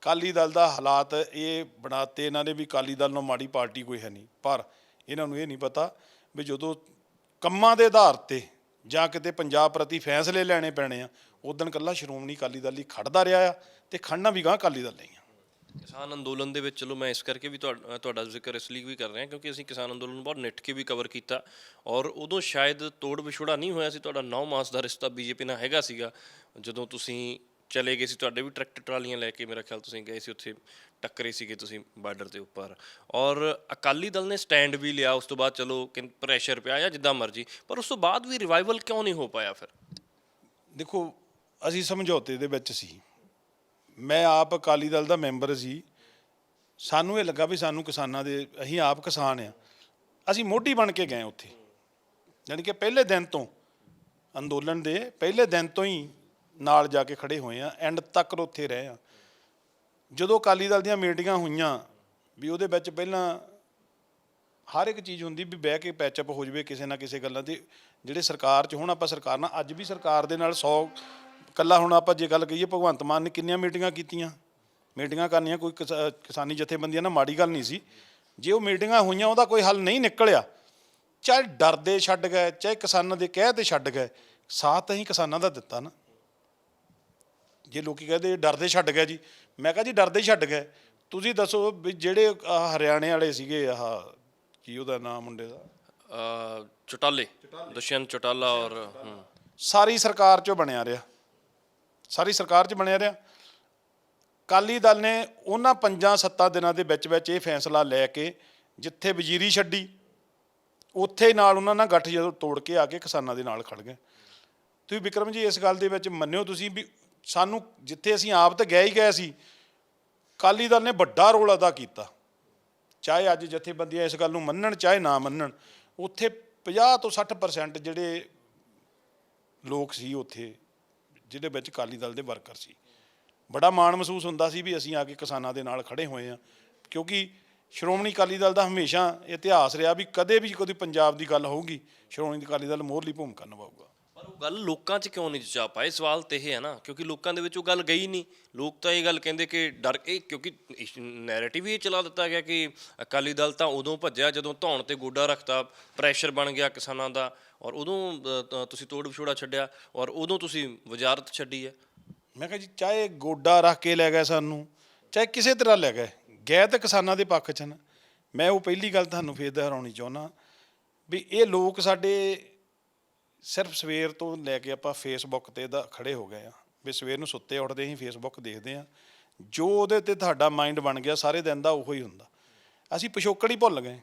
ਕਾਲੀ ਦਲ ਦਾ ਹਾਲਾਤ ਇਹ ਬਣਾਤੇ, ਇਹਨਾਂ ਨੇ ਵੀ ਕਾਲੀ ਦਲ ਨੂੰ ਮਾੜੀ ਪਾਰਟੀ ਕੋਈ ਹੈ ਨਹੀਂ। ਪਰ ਇਹਨਾਂ ਨੂੰ ਇਹ ਨਹੀਂ ਪਤਾ ਵੀ ਜਦੋਂ ਕੰਮਾਂ ਦੇ ਆਧਾਰ ਤੇ ਜਾਂ ਕਿਤੇ ਪੰਜਾਬ ਪ੍ਰਤੀ ਫੈਸਲੇ ਲੈਣੇ ਪੈਣੇ ਆ ਉਦੋਂ ਕੱਲਾ ਸ਼੍ਰੋਮਣੀ ਅਕਾਲੀ ਦਲ ਹੀ ਖੜਦਾ ਰਿਹਾ ਆ ਤੇ ਖੜਨਾ ਵੀ ਗਾਂ ਅਕਾਲੀ ਦਲ ਨਹੀਂ ਆ। ਕਿਸਾਨ ਅੰਦੋਲਨ ਦੇ ਵਿੱਚ ਚਲੋ ਮੈਂ ਇਸ ਕਰਕੇ ਵੀ ਤੁਹਾ- ਤੁਹਾਡਾ ਜ਼ਿਕਰ ਇਸ ਲਈ ਵੀ ਕਰ ਰਿਹਾ ਕਿਉਂਕਿ ਅਸੀਂ ਕਿਸਾਨ ਅੰਦੋਲਨ ਨੂੰ ਬਹੁਤ ਨਿੱਠ ਕੇ ਵੀ ਕਵਰ ਕੀਤਾ ਔਰ ਉਦੋਂ ਸ਼ਾਇਦ ਤੋੜ ਵਿਛੋੜਾ ਨਹੀਂ ਹੋਇਆ ਸੀ, ਤੁਹਾਡਾ 9 ਮਾਸ ਦਾ ਰਿਸ਼ਤਾ ਬੀਜੇਪੀ ਨਾਲ ਹੈਗਾ ਸੀਗਾ। ਜਦੋਂ ਤੁਸੀਂ ਚਲੇ ਗਏ ਸੀ, ਤੁਹਾਡੇ ਵੀ ਟਰੈਕਟਰ ਟਰਾਲੀਆਂ ਲੈ ਕੇ ਮੇਰਾ ਖਿਆਲ ਤੁਸੀਂ ਗਏ ਸੀ, ਉੱਥੇ ਟੱਕਰੇ ਸੀਗੇ ਤੁਸੀਂ ਬਾਰਡਰ ਦੇ ਉੱਪਰ। ਔਰ ਅਕਾਲੀ ਦਲ ਨੇ ਸਟੈਂਡ ਵੀ ਲਿਆ, ਉਸ ਤੋਂ ਬਾਅਦ ਚਲੋ ਪ੍ਰੈਸ਼ਰ ਪਿਆ ਜਾਂ ਜਿੱਦਾਂ ਮਰਜ਼ੀ, ਪਰ ਉਸ ਤੋਂ ਬਾਅਦ ਵੀ ਰਿਵਾਈਵਲ ਕਿਉਂ ਨਹੀਂ ਹੋ ਪਾਇਆ ਫਿਰ? ਦੇਖੋ, ਅਸੀਂ ਸਮਝੌਤੇ ਦੇ ਵਿੱਚ ਸੀ। ਮੈਂ ਆਪ ਅਕਾਲੀ ਦਲ ਦਾ ਮੈਂਬਰ ਸੀ। ਸਾਨੂੰ ਇਹ ਲੱਗਾ ਵੀ ਸਾਨੂੰ ਕਿਸਾਨਾਂ ਦੇ, ਅਸੀਂ ਆਪ ਕਿਸਾਨ ਆ ਅਸੀਂ ਮੋਢੀ ਬਣ ਕੇ ਗਏ ਉੱਥੇ। ਯਾਨੀ ਕਿ ਪਹਿਲੇ ਦਿਨ ਤੋਂ ਅੰਦੋਲਨ ਦੇ ਪਹਿਲੇ ਦਿਨ ਤੋਂ ਹੀ ਨਾਲ ਜਾ ਕੇ ਖੜੇ ਹੋਏ ਆ ਐਂਡ ਤੱਕ ਉੱਥੇ ਰਹੇ ਆ। ਜਦੋਂ ਅਕਾਲੀ ਦਲ ਦੀਆਂ ਮੀਟਿੰਗਾਂ ਹੋਈਆਂ, ਵੀ ਉਹਦੇ ਵਿੱਚ ਪਹਿਲਾਂ ਹਰ ਇੱਕ ਚੀਜ਼ ਹੁੰਦੀ ਵੀ ਬਹਿ ਕੇ ਪੈਚਅਪ ਹੋ ਜਵੇ ਕਿਸੇ ਨਾ ਕਿਸੇ ਗੱਲਾਂ ਤੇ, ਜਿਹੜੇ ਸਰਕਾਰ 'ਚ ਹੁਣ ਆਪਾਂ ਸਰਕਾਰ ਨਾਲ, ਅੱਜ ਵੀ ਸਰਕਾਰ ਦੇ ਨਾਲ 100 ਕੱਲਾ ਹੁਣ ਆਪਾਂ ਜੇ ਗੱਲ ਕਹੀਏ, ਭਗਵੰਤ ਮਾਨ ਨੇ ਕਿੰਨੀਆਂ ਮੀਟਿੰਗਾਂ ਕੀਤੀਆਂ? ਮੀਟਿੰਗਾਂ ਕਰਨੀਆਂ ਕੋਈ ਕਿਸਾ- ਕਿਸਾਨੀ ਜਥੇਬੰਦੀਆਂ ਨਾਲ ਮਾੜੀ ਗੱਲ ਨਹੀਂ ਸੀ। ਜੇ ਉਹ ਮੀਟਿੰਗਾਂ ਹੋਈਆਂ, ਉਹਦਾ ਕੋਈ ਹੱਲ ਨਹੀਂ ਨਿਕਲਿਆ। ਚਾਹੇ ਡਰਦੇ ਛੱਡ ਗਏ, ਚਾਹੇ ਕਿਸਾਨਾਂ ਦੇ ਕਹਿ ਤੇ ਛੱਡ ਗਏ, ਸਾਥ ਅਸੀਂ ਕਿਸਾਨਾਂ ਦਾ ਦਿੱਤਾ ਨਾ। ਜੇ ਲੋਕੀ ਕਹਿੰਦੇ ਡਰਦੇ ਛੱਡ ਗਏ ਜੀ ਮੈਂ ਕਹਾਂ ਜੀ ਡਰਦੇ ਹੀ ਛੱਡ ਗਏ। ਤੁਸੀਂ ਦੱਸੋ ਵੀ ਜਿਹੜੇ ਆਹ ਹਰਿਆਣੇ ਵਾਲੇ ਸੀਗੇ ਆਹ ਕੀ ਉਹਦਾ ਨਾਮ ਮੁੰਡੇ ਦਾ? ਅ, ਚੁਟਾਲੇ ਦੁਸ਼ਯੰਤ ਚੁਟਾਲਾ ਔਰ ਹਮ, ਸਾਰੀ ਸਰਕਾਰ ਚੋਂ ਬਣਿਆ ਰਿਹਾ। ਸਾਰੀ ਸਰਕਾਰ 'ਚ ਬਣਿਆ ਰਿਹਾ। ਕਾਲੀ ਦਲ ਨੇ ਉਹਨਾਂ ਪੰਜਾਂ ਸੱਤਾਂ ਦਿਨਾਂ ਦੇ ਵਿੱਚ ਵਿੱਚ ਇਹ ਫੈਸਲਾ ਲੈ ਕੇ ਜਿੱਥੇ ਵਜ਼ੀਰੀ ਛੱਡੀ ਉੱਥੇ ਹੀ ਨਾਲ ਉਹਨਾਂ ਨਾਲ ਗੱਠ ਜਦੋਂ ਤੋੜ ਕੇ ਆ ਕੇ ਕਿਸਾਨਾਂ ਦੇ ਨਾਲ ਖੜ ਗਏ। ਤੁਸੀਂ ਵਿਕਰਮ ਜੀ ਇਸ ਗੱਲ ਦੇ ਵਿੱਚ ਮੰਨਿਓ ਤੁਸੀਂ ਵੀ ਸਾਨੂੰ ਜਿੱਥੇ ਅਸੀਂ ਆਪ ਤਾਂ ਗਏ ਹੀ ਗਏ ਸੀ ਕਾਲੀ ਦਲ ਨੇ ਵੱਡਾ ਰੋਲ ਅਦਾ ਕੀਤਾ। ਚਾਹੇ ਅੱਜ ਜਥੇਬੰਦੀਆਂ ਇਸ ਗੱਲ ਨੂੰ ਮੰਨਣ, ਚਾਹੇ ਨਾ ਮੰਨਣ, ਉੱਥੇ 50 ਤੋਂ 60% ਜਿਹੜੇ ਲੋਕ ਸੀ ਉੱਥੇ, ਜਿਹਦੇ ਵਿੱਚ ਅਕਾਲੀ ਦਲ ਦੇ ਵਰਕਰ ਸੀ। ਬੜਾ ਮਾਣ ਮਹਿਸੂਸ ਹੁੰਦਾ ਸੀ ਵੀ ਅਸੀਂ ਆ ਕੇ ਕਿਸਾਨਾਂ ਦੇ ਨਾਲ ਖੜੇ ਹੋਏ ਆ ਕਿਉਂਕਿ ਸ਼੍ਰੋਮਣੀ ਅਕਾਲੀ ਦਲ ਦਾ ਹਮੇਸ਼ਾ ਇਤਿਹਾਸ ਰਿਹਾ ਵੀ ਕਦੇ ਵੀ ਕੋਈ ਪੰਜਾਬ ਦੀ ਗੱਲ ਹੋਊਗੀ, ਸ਼੍ਰੋਮਣੀ ਅਕਾਲੀ ਦਲ ਮੋਹਰਲੀ ਭੂਮਿਕਾ ਨਿਭਾਊਗਾ। ਪਰ ਉਹ ਗੱਲ ਲੋਕਾਂ 'ਚ ਕਿਉਂ ਨਹੀਂ ਜਾ ਪਾਏ ਸਵਾਲ ਤੇ ਇਹ ਹੈ ਨਾ, ਕਿਉਂਕਿ ਲੋਕਾਂ ਦੇ ਵਿੱਚ ਉਹ ਗੱਲ ਗਈ ਨਹੀਂ। ਲੋਕ ਤਾਂ ਇਹ ਗੱਲ ਕਹਿੰਦੇ ਕਿ ਡਰ, ਇਹ ਕਿਉਂਕਿ ਨੈਰੇਟਿਵ ਹੀ ਇਹ ਚਲਾ ਦਿੱਤਾ ਗਿਆ ਕਿ ਅਕਾਲੀ ਦਲ ਤਾਂ ਉਦੋਂ ਭੱਜਿਆ ਜਦੋਂ ਧੌਣ ਤੇ ਗੋਡਾ ਰੱਖਤਾ ਪ੍ਰੈਸ਼ਰ ਬਣ ਗਿਆ ਕਿਸਾਨਾਂ ਦਾ, ਔਰ ਉਦੋਂ ਤੁਸੀਂ ਤੋੜ ਵਿਛੋੜਾ ਛੱਡਿਆ, ਔਰ ਉਦੋਂ ਤੁਸੀਂ ਵਜ਼ਾਰਤ ਛੱਡੀ ਹੈ। ਮੈਂ ਕਿਹਾ ਜੀ, ਚਾਹੇ ਗੋਡਾ ਰੱਖ ਕੇ ਲੈ ਗਏ ਸਾਨੂੰ, ਚਾਹੇ ਕਿਸੇ ਤਰ੍ਹਾਂ ਲੈ ਗਏ ਗਏ ਤਾਂ ਕਿਸਾਨਾਂ ਦੇ ਪੱਖ 'ਚ ਨਾ ਮੈਂ ਉਹ ਪਹਿਲੀ ਗੱਲ ਤੁਹਾਨੂੰ ਫੇਰ ਦੁਹਰਾਉਣੀ ਚਾਹੁੰਦਾ ਵੀ ਇਹ ਲੋਕ ਸਾਡੇ ਸਿਰਫ ਸਵੇਰ ਤੋਂ ਲੈ ਕੇ ਆਪਾਂ ਫੇਸਬੁੱਕ ਤੇ ਦਾ ਖੜੇ ਹੋ ਗਏ ਆ, ਵੀ ਸਵੇਰ ਨੂੰ ਸੁੱਤੇ ਉੱਠਦੇ ਹੀ ਫੇਸਬੁੱਕ ਦੇਖਦੇ ਆ। ਜੋ ਉਹਦੇ ਤੇ ਤੁਹਾਡਾ ਮਾਈਂਡ ਬਣ ਗਿਆ, ਸਾਰੇ ਦਿਨ ਦਾ ਉਹੋ ਹੀ ਹੁੰਦਾ। ਅਸੀਂ ਪਿਛੋਕੜ ਹੀ ਭੁੱਲ ਗਏ।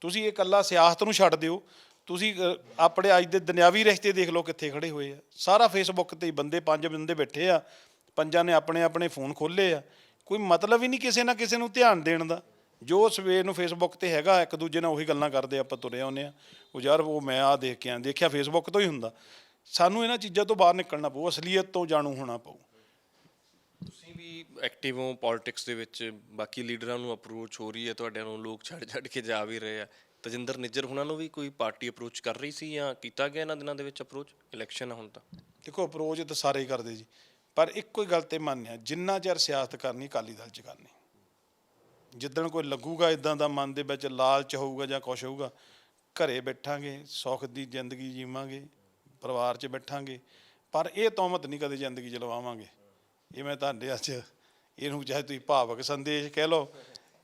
ਤੁਸੀਂ ਇਹ ਇਕੱਲਾ ਸਿਆਸਤ ਨੂੰ ਛੱਡ ਦਿਓ। ਤੁਸੀਂ ਆਪਣੇ ਅੱਜ ਦੇ ਦੁਨਿਆਵੀ ਰਿਸ਼ਤੇ ਦੇਖ ਲਓ ਕਿੱਥੇ ਖੜੇ ਹੋਏ ਆ। ਸਾਰਾ ਫੇਸਬੁੱਕ ਤੇ ਹੀ ਬੰਦੇ, ਪੰਜ ਬੰਦੇ ਬੈਠੇ ਆ। ਪੰਜਾਂ ਨੇ ਆਪਣੇ ਆਪਣੇ ਫੋਨ ਖੋਲੇ ਆ। ਕੋਈ ਮਤਲਬ ਹੀ ਨਹੀਂ ਕਿਸੇ ਨਾ ਕਿਸੇ ਨੂੰ ਧਿਆਨ ਦੇਣ ਦਾ। ਜੋ ਸਵੇਰ ਨੂੰ ਫੇਸਬੁੱਕ ਤੇ ਹੈਗਾ ਇੱਕ ਦੂਜੇ ਨਾਲ ਉਹੀ ਗੱਲਾਂ ਕਰਦੇ ਆਪਾਂ ਤੁਰੇ ਆਉਂਦੇ ਆ ਉਹ ਯਾਰ ਉਹ ਮੈਂ ਆ ਦੇਖ ਕੇ ਆ ਦੇਖਿਆ ਫੇਸਬੁੱਕ ਤੋਂ ਹੀ ਹੁੰਦਾ। ਸਾਨੂੰ ਇਹਨਾਂ ਚੀਜ਼ਾਂ ਤੋਂ ਬਾਹਰ ਨਿਕਲਣਾ ਪਊ ਅਸਲੀਅਤ ਤੋਂ ਜਾਣੂ ਹੋਣਾ ਪਊ। ਤੁਸੀਂ ਵੀ ਐਕਟਿਵ ਹੋ ਪੋਲਿਟਿਕਸ ਦੇ ਵਿੱਚ ਬਾਕੀ ਲੀਡਰਾਂ ਨੂੰ ਅਪਰੋਚ ਹੋ ਰਹੀ ਹੈ ਤੁਹਾਡਿਆਂ ਨੂੰ ਲੋਕ ਛੱਡ ਛੱਡ ਕੇ ਜਾ ਵੀ ਰਹੇ ਆ। ਤਜਿੰਦਰ ਨਿੱਜਰ ਹੁਣਾਂ ਨੂੰ ਵੀ ਕੋਈ ਪਾਰਟੀ ਅਪਰੋਚ ਕਰ ਰਹੀ ਸੀ ਜਾਂ ਕੀਤਾ ਗਿਆ ਇਹਨਾਂ ਦਿਨਾਂ ਦੇ ਵਿੱਚ ਅਪਰੋਚ ਇਲੈਕਸ਼ਨ ਹੁਣ ਤਾਂ। ਦੇਖੋ ਅਪਰੋਚ ਤਾਂ ਸਾਰੇ ਹੀ ਕਰਦੇ ਜੀ। ਪਰ ਇੱਕੋ ਹੀ ਗੱਲ ਤੇ ਮੰਨਿਆ ਜਿੰਨਾ ਚਿਰ ਸਿਆਸਤ ਕਰਨੀ ਅਕਾਲੀ ਦਲ ਚ ਕਰਨੀ। ਜਿੱਦਣ ਕੋਈ ਲੱਗੂਗਾ ਇਦਾਂ ਦਾ ਮਨ ਦੇ ਵਿੱਚ ਲਾਲਚ ਹੋਊਗਾ ਜਾਂ ਕੁਛ ਹੋਊਗਾ ਘਰੇ ਬੈਠਾਂਗੇ ਸੁੱਖ ਦੀ ਜ਼ਿੰਦਗੀ ਜੀਵਾਂਗੇ ਪਰਿਵਾਰ 'ਚ ਬੈਠਾਂਗੇ ਪਰ ਇਹ ਤੌਮਤ ਨਹੀਂ ਕਦੇ ਜ਼ਿੰਦਗੀ 'ਚ ਲਵਾਵਾਂਗੇ। ਇਹ ਮੈਂ ਤੁਹਾਡੇ ਅੱਜ ਇਹਨੂੰ ਚਾਹੇ ਤੁਸੀਂ ਭਾਵਕ ਸੰਦੇਸ਼ ਕਹਿ ਲਓ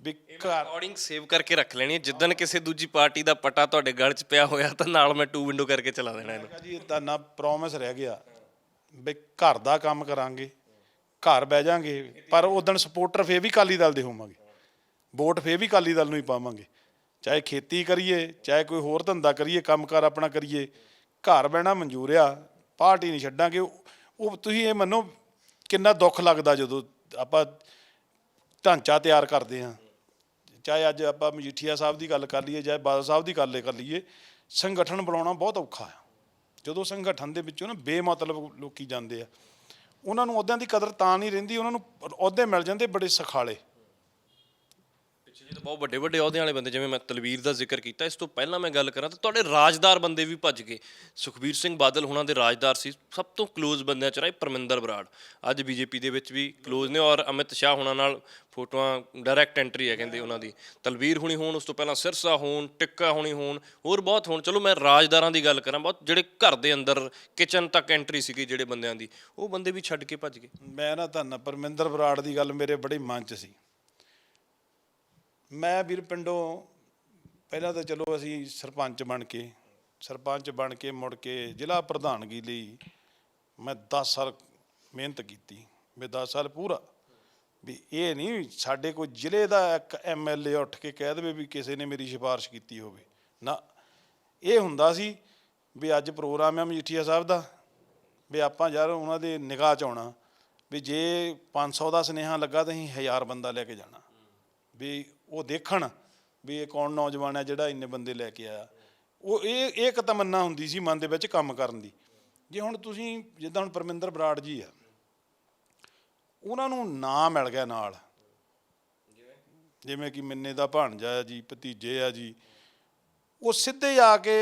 ਵੀ ਰਿਕਾਰਡਿੰਗ ਸੇਵ ਕਰਕੇ ਰੱਖ ਲੈਣੀ ਹੈ। ਜਿੱਦਣ ਕਿਸੇ ਦੂਜੀ ਪਾਰਟੀ ਦਾ ਪਟਾ ਤੁਹਾਡੇ ਗਲ 'ਚ ਪਿਆ ਹੋਇਆ ਤਾਂ ਨਾਲ ਮੈਂ ਟੂ ਵਿੰਡੋ ਕਰਕੇ ਚਲਾ ਦੇਣਾ ਇਹਨੂੰ। ਜੀ ਤਾਂ ਨਾ ਪ੍ਰੋਮਿਸ ਰਹਿ ਗਿਆ ਵੀ ਘਰ ਦਾ ਕੰਮ ਕਰਾਂਗੇ ਘਰ ਬਹਿ ਜਾਾਂਗੇ ਪਰ ਉਦੋਂ ਸਪੋਰਟਰ ਫੇਰ ਵੀ ਕਾਲੀ ਦਲ ਦੇ ਹੋਵਾਂਗੇ। ਵੋਟ ਫੇਰ ਵੀ ਕਾਲੀ ਦਲ ਨੂੰ ਹੀ ਪਾਵਾਂਗੇ। ਚਾਹੇ ਖੇਤੀ ਕਰੀਏ, ਚਾਹੇ ਕੋਈ ਹੋਰ ਧੰਦਾ ਕਰੀਏ, ਕੰਮਕਾਰ ਆਪਣਾ ਕਰੀਏ, ਘਰ ਬਹਿਣਾ ਮਨਜ਼ੂਰ ਆ, ਪਾਰਟੀ ਨਹੀਂ ਛੱਡਾਂਗੇ। ਉਹ ਤੁਸੀਂ ਇਹ ਮੰਨੋ ਕਿੰਨਾ ਦੁੱਖ ਲੱਗਦਾ ਜਦੋਂ ਆਪਾਂ ਢਾਂਚਾ ਤਿਆਰ ਕਰਦੇ ਹਾਂ। ਚਾਹੇ ਅੱਜ ਆਪਾਂ ਮਜੀਠੀਆ ਸਾਹਿਬ ਦੀ ਗੱਲ ਕਰ ਲਈਏ, ਚਾਹੇ ਬਾਦਲ ਸਾਹਿਬ ਦੀ ਗੱਲ ਕਰ ਲਈਏ, ਸੰਗਠਨ ਬਣਾਉਣਾ ਬਹੁਤ ਔਖਾ ਆ। ਜਦੋਂ ਸੰਗਠਨ ਦੇ ਵਿੱਚੋਂ ਨਾ ਬੇਮਤਲਬ ਲੋਕੀ ਜਾਂਦੇ ਆ, ਉਹਨਾਂ ਨੂੰ ਅਹੁਦਿਆਂ ਦੀ ਕਦਰ ਤਾਂ ਨਹੀਂ ਰਹਿੰਦੀ, ਉਹਨਾਂ ਨੂੰ ਅਹੁਦੇ ਮਿਲ ਜਾਂਦੇ ਬੜੇ ਸਖਾਲੇ। ਇਹ ਤਾਂ ਬਹੁਤ ਵੱਡੇ ਵੱਡੇ ਅਹੁਦਿਆਂ ਵਾਲੇ ਬੰਦੇ, ਜਿਵੇਂ ਮੈਂ ਤਲਵੀਰ ਦਾ ਜ਼ਿਕਰ ਕੀਤਾ, ਇਸ ਤੋਂ ਪਹਿਲਾਂ ਮੈਂ ਗੱਲ ਕਰਾਂ ਤਾਂ ਤੁਹਾਡੇ ਰਾਜਦਾਰ ਬੰਦੇ ਵੀ ਭੱਜ ਗਏ। ਸੁਖਬੀਰ ਸਿੰਘ ਬਾਦਲ ਹੁਣਾਂ ਦੇ ਰਾਜਦਾਰ ਸੀ, ਸਭ ਤੋਂ ਕਲੋਜ਼ ਬੰਦਿਆਂ ਚ ਰਹੇ ਪਰਮਿੰਦਰ ਬਰਾੜ। ਅੱਜ ਬੀਜੇਪੀ ਦੇ ਵਿੱਚ ਵੀ ਕਲੋਜ਼ ਨੇ ਔਰ ਅਮਿਤ ਸ਼ਾਹ ਹੁਣਾਂ ਨਾਲ ਫੋਟੋਆਂ ਡਾਇਰੈਕਟ ਐਂਟਰੀ ਹੈ ਕਹਿੰਦੇ ਉਹਨਾਂ ਦੀ। ਤਲਵੀਰ ਹੁਣੀ ਹੋਣ, ਉਸ ਤੋਂ ਪਹਿਲਾਂ ਸਿਰਸਾ ਹੋਣ, ਟਿੱਕਾ ਹੁਣੀ ਹੋਣ, ਹੋਰ ਬਹੁਤ ਹੋਣ। ਚਲੋ ਮੈਂ ਰਾਜਦਾਰਾਂ ਦੀ ਗੱਲ ਕਰਾਂ, ਬਹੁਤ ਜਿਹੜੇ ਘਰ ਦੇ ਅੰਦਰ ਕਿਚਨ ਤੱਕ ਐਂਟਰੀ ਸੀਗੀ ਜਿਹੜੇ ਬੰਦਿਆਂ ਦੀ, ਉਹ ਬੰਦੇ ਵੀ ਛੱਡ ਕੇ ਭੱਜ ਗਏ। ਮੈਂ ਨਾ ਤੁਹਾਨੂੰ ਪਰਮਿੰਦਰ ਬਰਾੜ ਦੀ ਗੱਲ ਮੇਰੇ ਬੜੇ ਮਨ ਚ ਸੀ। ਮੈਂ ਵੀਰ ਪਿੰਡੋਂ ਪਹਿਲਾਂ ਤਾਂ ਚਲੋ ਅਸੀਂ ਸਰਪੰਚ ਬਣ ਕੇ, ਸਰਪੰਚ ਬਣ ਕੇ ਮੁੜ ਕੇ ਜ਼ਿਲ੍ਹਾ ਪ੍ਰਧਾਨਗੀ ਲਈ ਮੈਂ 10 ਸਾਲ ਮਿਹਨਤ ਕੀਤੀ, ਵੀ 10 ਸਾਲ ਪੂਰਾ। ਵੀ ਇਹ ਨਹੀਂ ਸਾਡੇ ਕੋਈ ਜ਼ਿਲ੍ਹੇ ਦਾ ਇੱਕ ਐਮਐਲਏ ਉੱਠ ਕੇ ਕਹਿ ਦੇਵੇ ਵੀ ਕਿਸੇ ਨੇ ਮੇਰੀ ਸਿਫਾਰਿਸ਼ ਕੀਤੀ ਹੋਵੇ। ਨਾ, ਇਹ ਹੁੰਦਾ ਸੀ ਵੀ ਅੱਜ ਪ੍ਰੋਗਰਾਮ ਹੈ ਮਜੀਠੀਆ ਸਾਹਿਬ ਦਾ, ਵੀ ਆਪਾਂ ਯਾਰ ਉਹਨਾਂ ਦੇ ਨਿਗਾਹ ਚ ਆਉਣਾ, ਵੀ ਜੇ 500 ਦਾ ਸੁਨੇਹਾ ਲੱਗਾ ਤਾਂ ਅਸੀਂ 1000 ਬੰਦਾ ਲੈ ਕੇ ਜਾਣਾ। ਵੀ ਉਹ ਦੇਖਣ ਵੀ ਇਹ ਕੌਣ ਨੌਜਵਾਨ ਹੈ, ਜਿਹੜਾ ਇੰਨੇ ਬੰਦੇ ਲੈ ਕੇ ਆਇਆ। ਉਹ ਇਹ ਇਹ ਇੱਕ ਤਮੰਨਾ ਹੁੰਦੀ ਸੀ ਮਨ ਦੇ ਵਿੱਚ ਕੰਮ ਕਰਨ ਦੀ। ਜੇ ਹੁਣ ਤੁਸੀਂ ਜਿੱਦਾਂ ਹੁਣ ਪਰਮਿੰਦਰ ਬਰਾੜ ਜੀ ਆ, ਉਹਨਾਂ ਨੂੰ ਨਾਂ ਮਿਲ ਗਿਆ ਨਾਲ। ਜਿਵੇਂ ਕਿ ਮਿੰਨੇ ਦਾ ਭਾਣਜਾ ਆ ਜੀ, ਭਤੀਜੇ ਆ ਜੀ, ਉਹ ਸਿੱਧੇ ਆ ਕੇ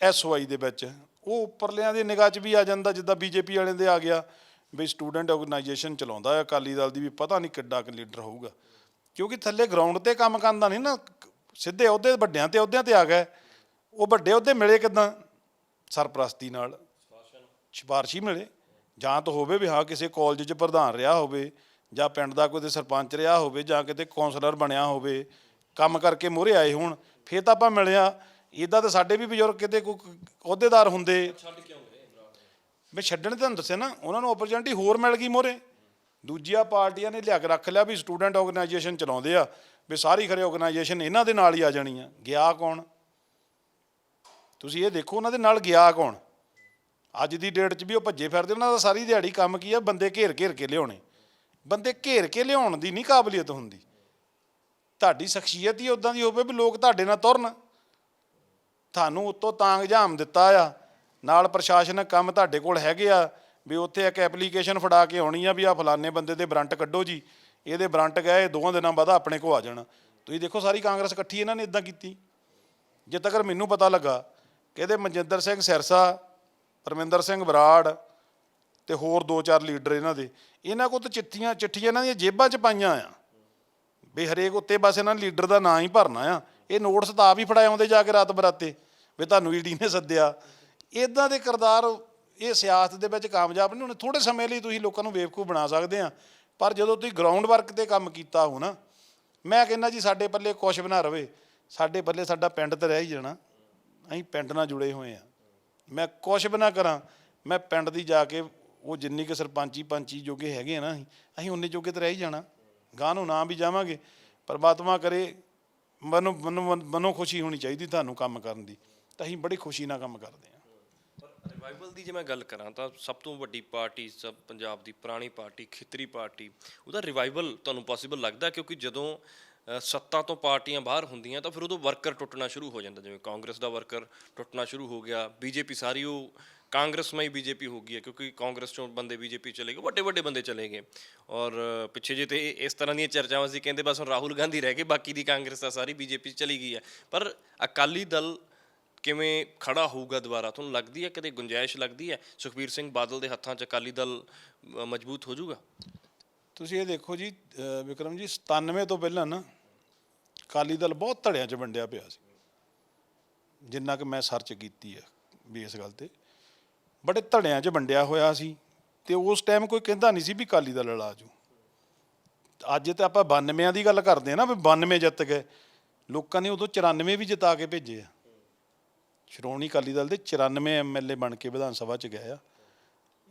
ਐਸਵਾਈ ਦੇ ਵਿੱਚ, ਉਹ ਉੱਪਰਲਿਆਂ ਦੀ ਨਿਗਾਹ 'ਚ ਵੀ ਆ ਜਾਂਦਾ, ਜਿੱਦਾਂ ਬੀਜੇਪੀ ਵਾਲਿਆਂ ਦੇ ਆ ਗਿਆ, ਵੀ ਸਟੂਡੈਂਟ ਆਰਗੇਨਾਈਜੇਸ਼ਨ ਚਲਾਉਂਦਾ ਹੈ ਅਕਾਲੀ ਦਲ ਦੀ ਵੀ ਪਤਾ ਨਹੀਂ ਕਿੱਡਾ ਕੁ ਲੀਡਰ ਹੋਊਗਾ। ਕਿਉਂਕਿ ਥੱਲੇ ਗਰਾਊਂਡ ਤੇ ਕੰਮ ਕਰਦਾ ਨਹੀਂ ਨਾ ਸਿੱਧੇ ਅਹੁਦੇ ਵੱਡਿਆਂ ਤੇ ਅਹੁਦਿਆਂ ਤੇ ਆ ਗਏ। ਉਹ ਵੱਡੇ ਅਹੁਦੇ ਮਿਲੇ ਕਿਦਾਂ? ਸਰਪ੍ਰਸਤੀ ਨਾਲ। ਸਿਫਾਰਸ਼ੀ ਮਿਲੇ। ਜਾਂ ਤਾਂ ਹੋਵੇ ਵੀ ਹਾਂ ਕਿਸੇ ਕਾਲਜ 'ਚ ਪ੍ਰਧਾਨ ਰਿਹਾ ਹੋਵੇ ਜਾਂ ਪਿੰਡ ਦਾ ਕੋਈ ਤੇ ਸਰਪੰਚ ਰਿਹਾ ਹੋਵੇ ਜਾਂ ਕਿਤੇ ਕੌਂਸਲਰ ਬਣਿਆ ਹੋਵੇ ਕੰਮ ਕਰਕੇ ਮੋਹਰੇ ਆਏ ਹੋਣ ਫੇਰ ਤਾਂ ਆਪਾਂ ਮਿਲਿਆ ਇਦਾਂ ਤਾਂ ਸਾਡੇ ਵੀ ਬਜ਼ੁਰਗ ਕਿਤੇ ਕੋਈ ਅਹੁਦੇਦਾਰ ਹੁੰਦੇ। ਛੱਡ ਕਿਉਂ ਗਏ ਮੈਂ ਛੱਡਣ ਤੇ ਤੁਹਾਨੂੰ ਦੱਸਿਆ ਨਾ ਉਹਨਾਂ ਨੂੰ ਓਪਰਚੁਨਿਟੀ ਹੋਰ ਮਿਲ ਗਈ ਮੋਰੇ ਦੂਜੀਆਂ ਪਾਰਟੀਆਂ ਨੇ ਲਿਆ ਕੇ ਰੱਖ ਲਿਆ ਵੀ ਸਟੂਡੈਂਟ ਆਰਗੇਨਾਈਜੇਸ਼ਨ ਚਲਾਉਂਦੇ ਆ, ਵੀ ਸਾਰੀ ਖਰੇ ਆਰਗੇਨਾਈਜੇਸ਼ਨ ਇਹਨਾਂ ਦੇ ਨਾਲ ਹੀ ਆ ਜਾਣੀ ਆ। ਗਿਆ ਕੌਣ? ਤੁਸੀਂ ਇਹ ਦੇਖੋ ਉਹਨਾਂ ਦੇ ਨਾਲ ਗਿਆ ਕੌਣ? ਅੱਜ ਦੀ ਡੇਟ 'ਚ ਵੀ ਉਹ ਭੱਜੇ ਫਿਰਦੇ, ਉਹਨਾਂ ਦਾ ਸਾਰੀ ਦਿਹਾੜੀ ਕੰਮ ਕੀ ਆ, ਬੰਦੇ ਘੇਰ ਘੇਰ ਕੇ ਲਿਆਉਣੇ। ਬੰਦੇ ਘੇਰ ਕੇ ਲਿਆਉਣ ਦੀ ਨਹੀਂ ਕਾਬਲੀਅਤ ਹੁੰਦੀ। ਤੁਹਾਡੀ ਸ਼ਖਸੀਅਤ ਹੀ ਉਦਾਂ ਦੀ ਹੋਵੇ ਵੀ ਲੋਕ ਤੁਹਾਡੇ ਨਾਲ ਤੁਰਨ। ਤੁਹਾਨੂੰ ਉੱਤੋਂ ਤਾਂਗ ਜਾਮ ਦਿੱਤਾ ਆ, ਨਾਲ ਪ੍ਰਸ਼ਾਸਨਿਕ ਕੰਮ ਤੁਹਾਡੇ ਕੋਲ ਹੈਗੇ ਆ ਵੀ ਉੱਥੇ ਇੱਕ ਐਪਲੀਕੇਸ਼ਨ ਫੜਾ ਕੇ ਆਉਣੀ ਆ ਵੀ ਆ ਫਲਾਣੇ ਬੰਦੇ ਦੇ ਬਰੰਟ ਕੱਢੋ ਜੀ। ਇਹਦੇ ਬਰੰਟ ਗਏ ਦੋਵਾਂ ਦਿਨਾਂ ਬਾਅਦ ਆਪਣੇ ਕੋ ਆ ਜਾਣਾ। ਤੁਸੀਂ ਦੇਖੋ ਸਾਰੀ ਕਾਂਗਰਸ ਇਕੱਠੀ ਇਹਨਾਂ ਨੇ ਇਦਾਂ ਕੀਤੀ। ਜੇ ਤੱਕ ਮੈਨੂੰ ਪਤਾ ਲੱਗਾ ਕਹਿੰਦੇ ਮਨਜਿੰਦਰ ਸਿੰਘ ਸਿਰਸਾ, ਪਰਮਿੰਦਰ ਸਿੰਘ ਬਰਾੜ ਤੇ ਹੋਰ ਦੋ ਚਾਰ ਲੀਡਰ ਇਹਨਾਂ ਦੇ, ਇਹਨਾਂ ਕੋਲ ਤਾਂ ਚਿੱਠੀਆਂ ਚਿੱਠੀਆਂ ਇਹਨਾਂ ਦੀਆਂ ਜੇਬਾਂ 'ਚ ਪਾਈਆਂ ਆ। ਵੀ ਹਰੇਕ ਉੱਤੇ ਬਸ ਇਹਨਾਂ ਨੇ ਲੀਡਰ ਦਾ ਨਾਂ ਹੀ ਭਰਨਾ ਆ। ਇਹ ਨੋਟਸ ਤਾਂ ਆਪ ਹੀ ਫੜਾਏ ਆਉਂਦੇ ਜਾ ਕੇ ਰਾਤ ਬਰਾਤੇ, ਵੀ ਤੁਹਾਨੂੰ ਈਡੀ ਨੇ ਸੱਦਿਆ। ਇਦਾਂ ਦੇ ਕਿਰਦਾਰ ਇਹ ਸਿਆਸਤ ਦੇ ਵਿੱਚ ਕਾਮਯਾਬ ਨਹੀਂ ਹੋਣੇ। ਥੋੜੇ ਸਮੇਂ ਲਈ ਤੁਸੀਂ ਲੋਕਾਂ ਨੂੰ ਬੇਵਕੂਫ ਬਣਾ ਸਕਦੇ ਆ। ਪਰ ਜਦੋਂ ਤੁਸੀਂ ਗਰਾਊਂਡ ਵਰਕ ਤੇ ਕੰਮ ਕੀਤਾ ਹੋ ਨਾ, ਮੈਂ ਕਹਿੰਦਾ ਜੀ ਸਾਡੇ ਪੱਲੇ ਕੁਛ ਵੀ ਨਾ ਰਵੇ। ਸਾਡੇ ਪੱਲੇ ਸਾਡਾ ਪਿੰਡ ਤੇ ਰਹਿ ਹੀ ਜਾਣਾ। ਅਸੀਂ ਪਿੰਡ ਨਾਲ ਜੁੜੇ ਹੋਏ ਆ। ਮੈਂ ਕੁਛ ਵੀ ਨਾ ਕਰਾਂ, ਮੈਂ ਪਿੰਡ ਦੀ ਜਾ ਕੇ ਉਹ ਜਿੰਨੀ ਕਿ ਸਰਪੰਚੀ ਪੰਚੀ ਜੋਗੇ ਹੈਗੇ ਆ ਨਾ ਅਸੀਂ ਅਸੀਂ ਉਨੇ ਜੋਗੇ ਤੇ ਰਹਿ ਹੀ ਜਾਣਾ। ਗਾਂ ਨੂੰ ਨਾ ਵੀ ਜਾਵਾਂਗੇ। ਪਰਮਾਤਮਾ ਕਰੇ, ਮਨੋਂ ਮਨੋਂ ਮਨੋਂ ਖੁਸ਼ੀ ਹੋਣੀ ਚਾਹੀਦੀ ਤੁਹਾਨੂੰ ਕੰਮ ਕਰਨ ਦੀ। ਤਾਂ ਅਸੀਂ ਬੜੀ ਖੁਸ਼ੀ ਨਾਲ ਕੰਮ ਕਰਦੇ ਹਾਂ ਰਿਵਾਈਵਲ ਦੀ ਜੇ ਮੈਂ ਗੱਲ ਕਰਾਂ ਤਾਂ ਸਭ ਤੋਂ ਵੱਡੀ ਪਾਰਟੀ ਸਭ ਪੰਜਾਬ ਦੀ ਪੁਰਾਣੀ ਪਾਰਟੀ, ਖਿੱਤਰੀ ਪਾਰਟੀ, ਉਹਦਾ ਰਿਵਾਈਵਲ ਤੁਹਾਨੂੰ ਪੋਸੀਬਲ ਲੱਗਦਾ ਕਿਉਂਕਿ ਜਦੋਂ ਸੱਤਾ ਤੋਂ ਪਾਰਟੀਆਂ ਬਾਹਰ ਹੁੰਦੀਆਂ ਤਾਂ ਫਿਰ ਉਦੋਂ ਵਰਕਰ ਟੁੱਟਣਾ ਸ਼ੁਰੂ ਹੋ ਜਾਂਦਾ, ਜਿਵੇਂ ਕਾਂਗਰਸ ਦਾ ਵਰਕਰ ਟੁੱਟਣਾ ਸ਼ੁਰੂ ਹੋ ਗਿਆ, ਬੀਜੇਪੀ ਸਾਰੀ ਉਹ ਕਾਂਗਰਸਮਈ ਬੀਜੇਪੀ ਹੋ ਗਈ ਹੈ ਕਿਉਂਕਿ ਕਾਂਗਰਸ ਚੋਂ ਬੰਦੇ ਬੀਜੇਪੀ ਚਲੇ ਗਏ, ਵੱਡੇ ਵੱਡੇ ਬੰਦੇ ਚਲੇ ਗਏ। ਔਰ, ਪਿੱਛੇ ਜੇ ਤੇ ਇਸ ਤਰ੍ਹਾਂ ਦੀਆਂ ਚਰਚਾਵਾਂ ਸੀ, ਕਹਿੰਦੇ ਬਸ ਹੁਣ ਰਾਹੁਲ ਗਾਂਧੀ ਰਹਿ ਗਏ, ਬਾਕੀ ਦੀ ਕਾਂਗਰਸ ਤਾਂ ਸਾਰੀ ਬੀਜੇਪੀ ਚਲੀ ਗਈ ਹੈ। ਪਰ ਅਕਾਲੀ ਦਲ ਕਿਵੇਂ ਖੜਾ ਹੋਊਗਾ ਦੁਬਾਰਾ? ਤੁਹਾਨੂੰ ਲੱਗਦੀ ਹੈ ਕਦੇ ਗੁੰਜਾਇਸ਼ ਲੱਗਦੀ ਹੈ? ਸੁਖਬੀਰ ਸਿੰਘ ਬਾਦਲ ਦੇ ਹੱਥਾਂ 'ਚ ਅਕਾਲੀ ਦਲ ਮਜ਼ਬੂਤ ਹੋ ਜਾਊਗਾ? ਤੁਸੀਂ ਇਹ ਦੇਖੋ ਜੀ ਵਿਕਰਮ ਜੀ 97 ਤੋਂ ਪਹਿਲਾਂ ਨਾ ਅਕਾਲੀ ਦਲ ਬਹੁਤ ਧੜਿਆਂ 'ਚ ਵੰਡਿਆ ਪਿਆ ਸੀ। ਜਿੰਨਾ ਕਿ ਮੈਂ ਸਰਚ ਕੀਤੀ ਹੈ ਵੀ ਇਸ ਗੱਲ ਤੇ, ਬੜੇ ਧੜਿਆਂ 'ਚ ਵੰਡਿਆ ਹੋਇਆ ਸੀ। ਤੇ ਉਸ ਟਾਈਮ ਕੋਈ ਕਹਿੰਦਾ ਨਹੀਂ ਸੀ ਵੀ ਅਕਾਲੀ ਦਲ ਲੜਾ ਜੂ ਅੱਜ ਤੇ ਆਪਾਂ 92 ਦੀ ਗੱਲ ਕਰਦੇ ਆ ਨਾ, ਵੀ 92 ਜਿੱਤ ਗਏ। ਲੋਕਾਂ ਨੇ ਉਦੋਂ 94 ਵੀ ਜਿਤਾ ਕੇ ਭੇਜੇ ਆ। ਸ਼੍ਰੋਮਣੀ ਅਕਾਲੀ ਦਲ ਦੇ 94 ਐਮਐਲਏ ਬਣ ਕੇ ਵਿਧਾਨ ਸਭਾ ਚ ਗਏ ਆ।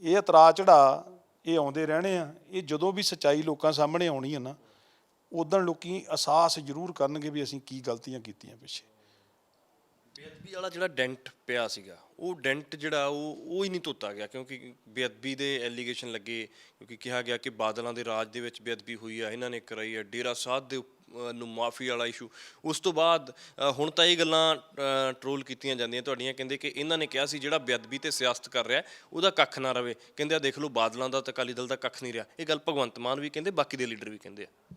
ਇਹ ਇਤਰਾ ਚੜਾ ਇਹ ਆਉਂਦੇ ਰਹਿਣੇ ਆ, ਇਹ ਜਦੋਂ ਵੀ ਸਚਾਈ ਲੋਕਾਂ ਸਾਹਮਣੇ ਆਉਣੀ ਹੈ ਨਾ, ਉਦੋਂ ਲੋਕੀ ਅਹਿਸਾਸ ਜ਼ਰੂਰ ਕਰਨਗੇ ਵੀ ਅਸੀਂ ਕੀ ਗਲਤੀਆਂ ਕੀਤੀਆਂ ਪਿੱਛੇ। ਬੇਅਦਬੀ ਵਾਲਾ ਜਿਹੜਾ ਡੈਂਟ ਪਿਆ ਸੀਗਾ, ਉਹ ਡੈਂਟ ਜਿਹੜਾ ਉਹ ਉਹ ਹੀ ਨਹੀਂ ਧੋਤਾ ਗਿਆ ਕਿਉਂਕਿ ਬੇਅਦਬੀ ਦੇ ਐਲੀਗੇਸ਼ਨ ਲੱਗੇ, ਕਿਉਂਕਿ ਕਿਹਾ ਗਿਆ ਕਿ ਬਾਦਲਾਂ ਦੇ ਰਾਜ ਦੇ ਵਿੱਚ ਬੇਅਦਬੀ ਹੋਈ ਆ, ਇਹਨਾਂ ਨੇ ਕਰਾਈ ਆ ਡੇਰਾ ਸਾਧ ਦੇ ਨੂੰ ਮਾਫੀ ਵਾਲਾ ਇਸ਼ੂ ਉਸ ਤੋਂ ਬਾਅਦ ਹੁਣ ਤਾਂ ਇਹ ਗੱਲਾਂ ਟਰੋਲ ਕੀਤੀਆਂ ਜਾਂਦੀਆਂ ਤੁਹਾਡੀਆਂ, ਕਹਿੰਦੇ ਕਿ ਇਹਨਾਂ ਨੇ ਕਿਹਾ ਸੀ ਜਿਹੜਾ ਬੇਅਦਬੀ ਤੇ ਸਿਆਸਤ ਕਰ ਰਿਹਾ, ਉਹਦਾ ਕੱਖ ਨਾ ਰਵੇ। ਕਹਿੰਦੇ ਆ ਦੇਖ ਲਓ, ਬਾਦਲਾਂ ਦਾ ਤੇ ਅਕਾਲੀ ਦਲ ਦਾ ਕੱਖ ਨਹੀਂ ਰਿਹਾ। ਇਹ ਗੱਲ ਭਗਵੰਤ ਮਾਨ ਵੀ ਕਹਿੰਦੇ, ਬਾਕੀ ਦੇ ਲੀਡਰ ਵੀ ਕਹਿੰਦੇ ਆ।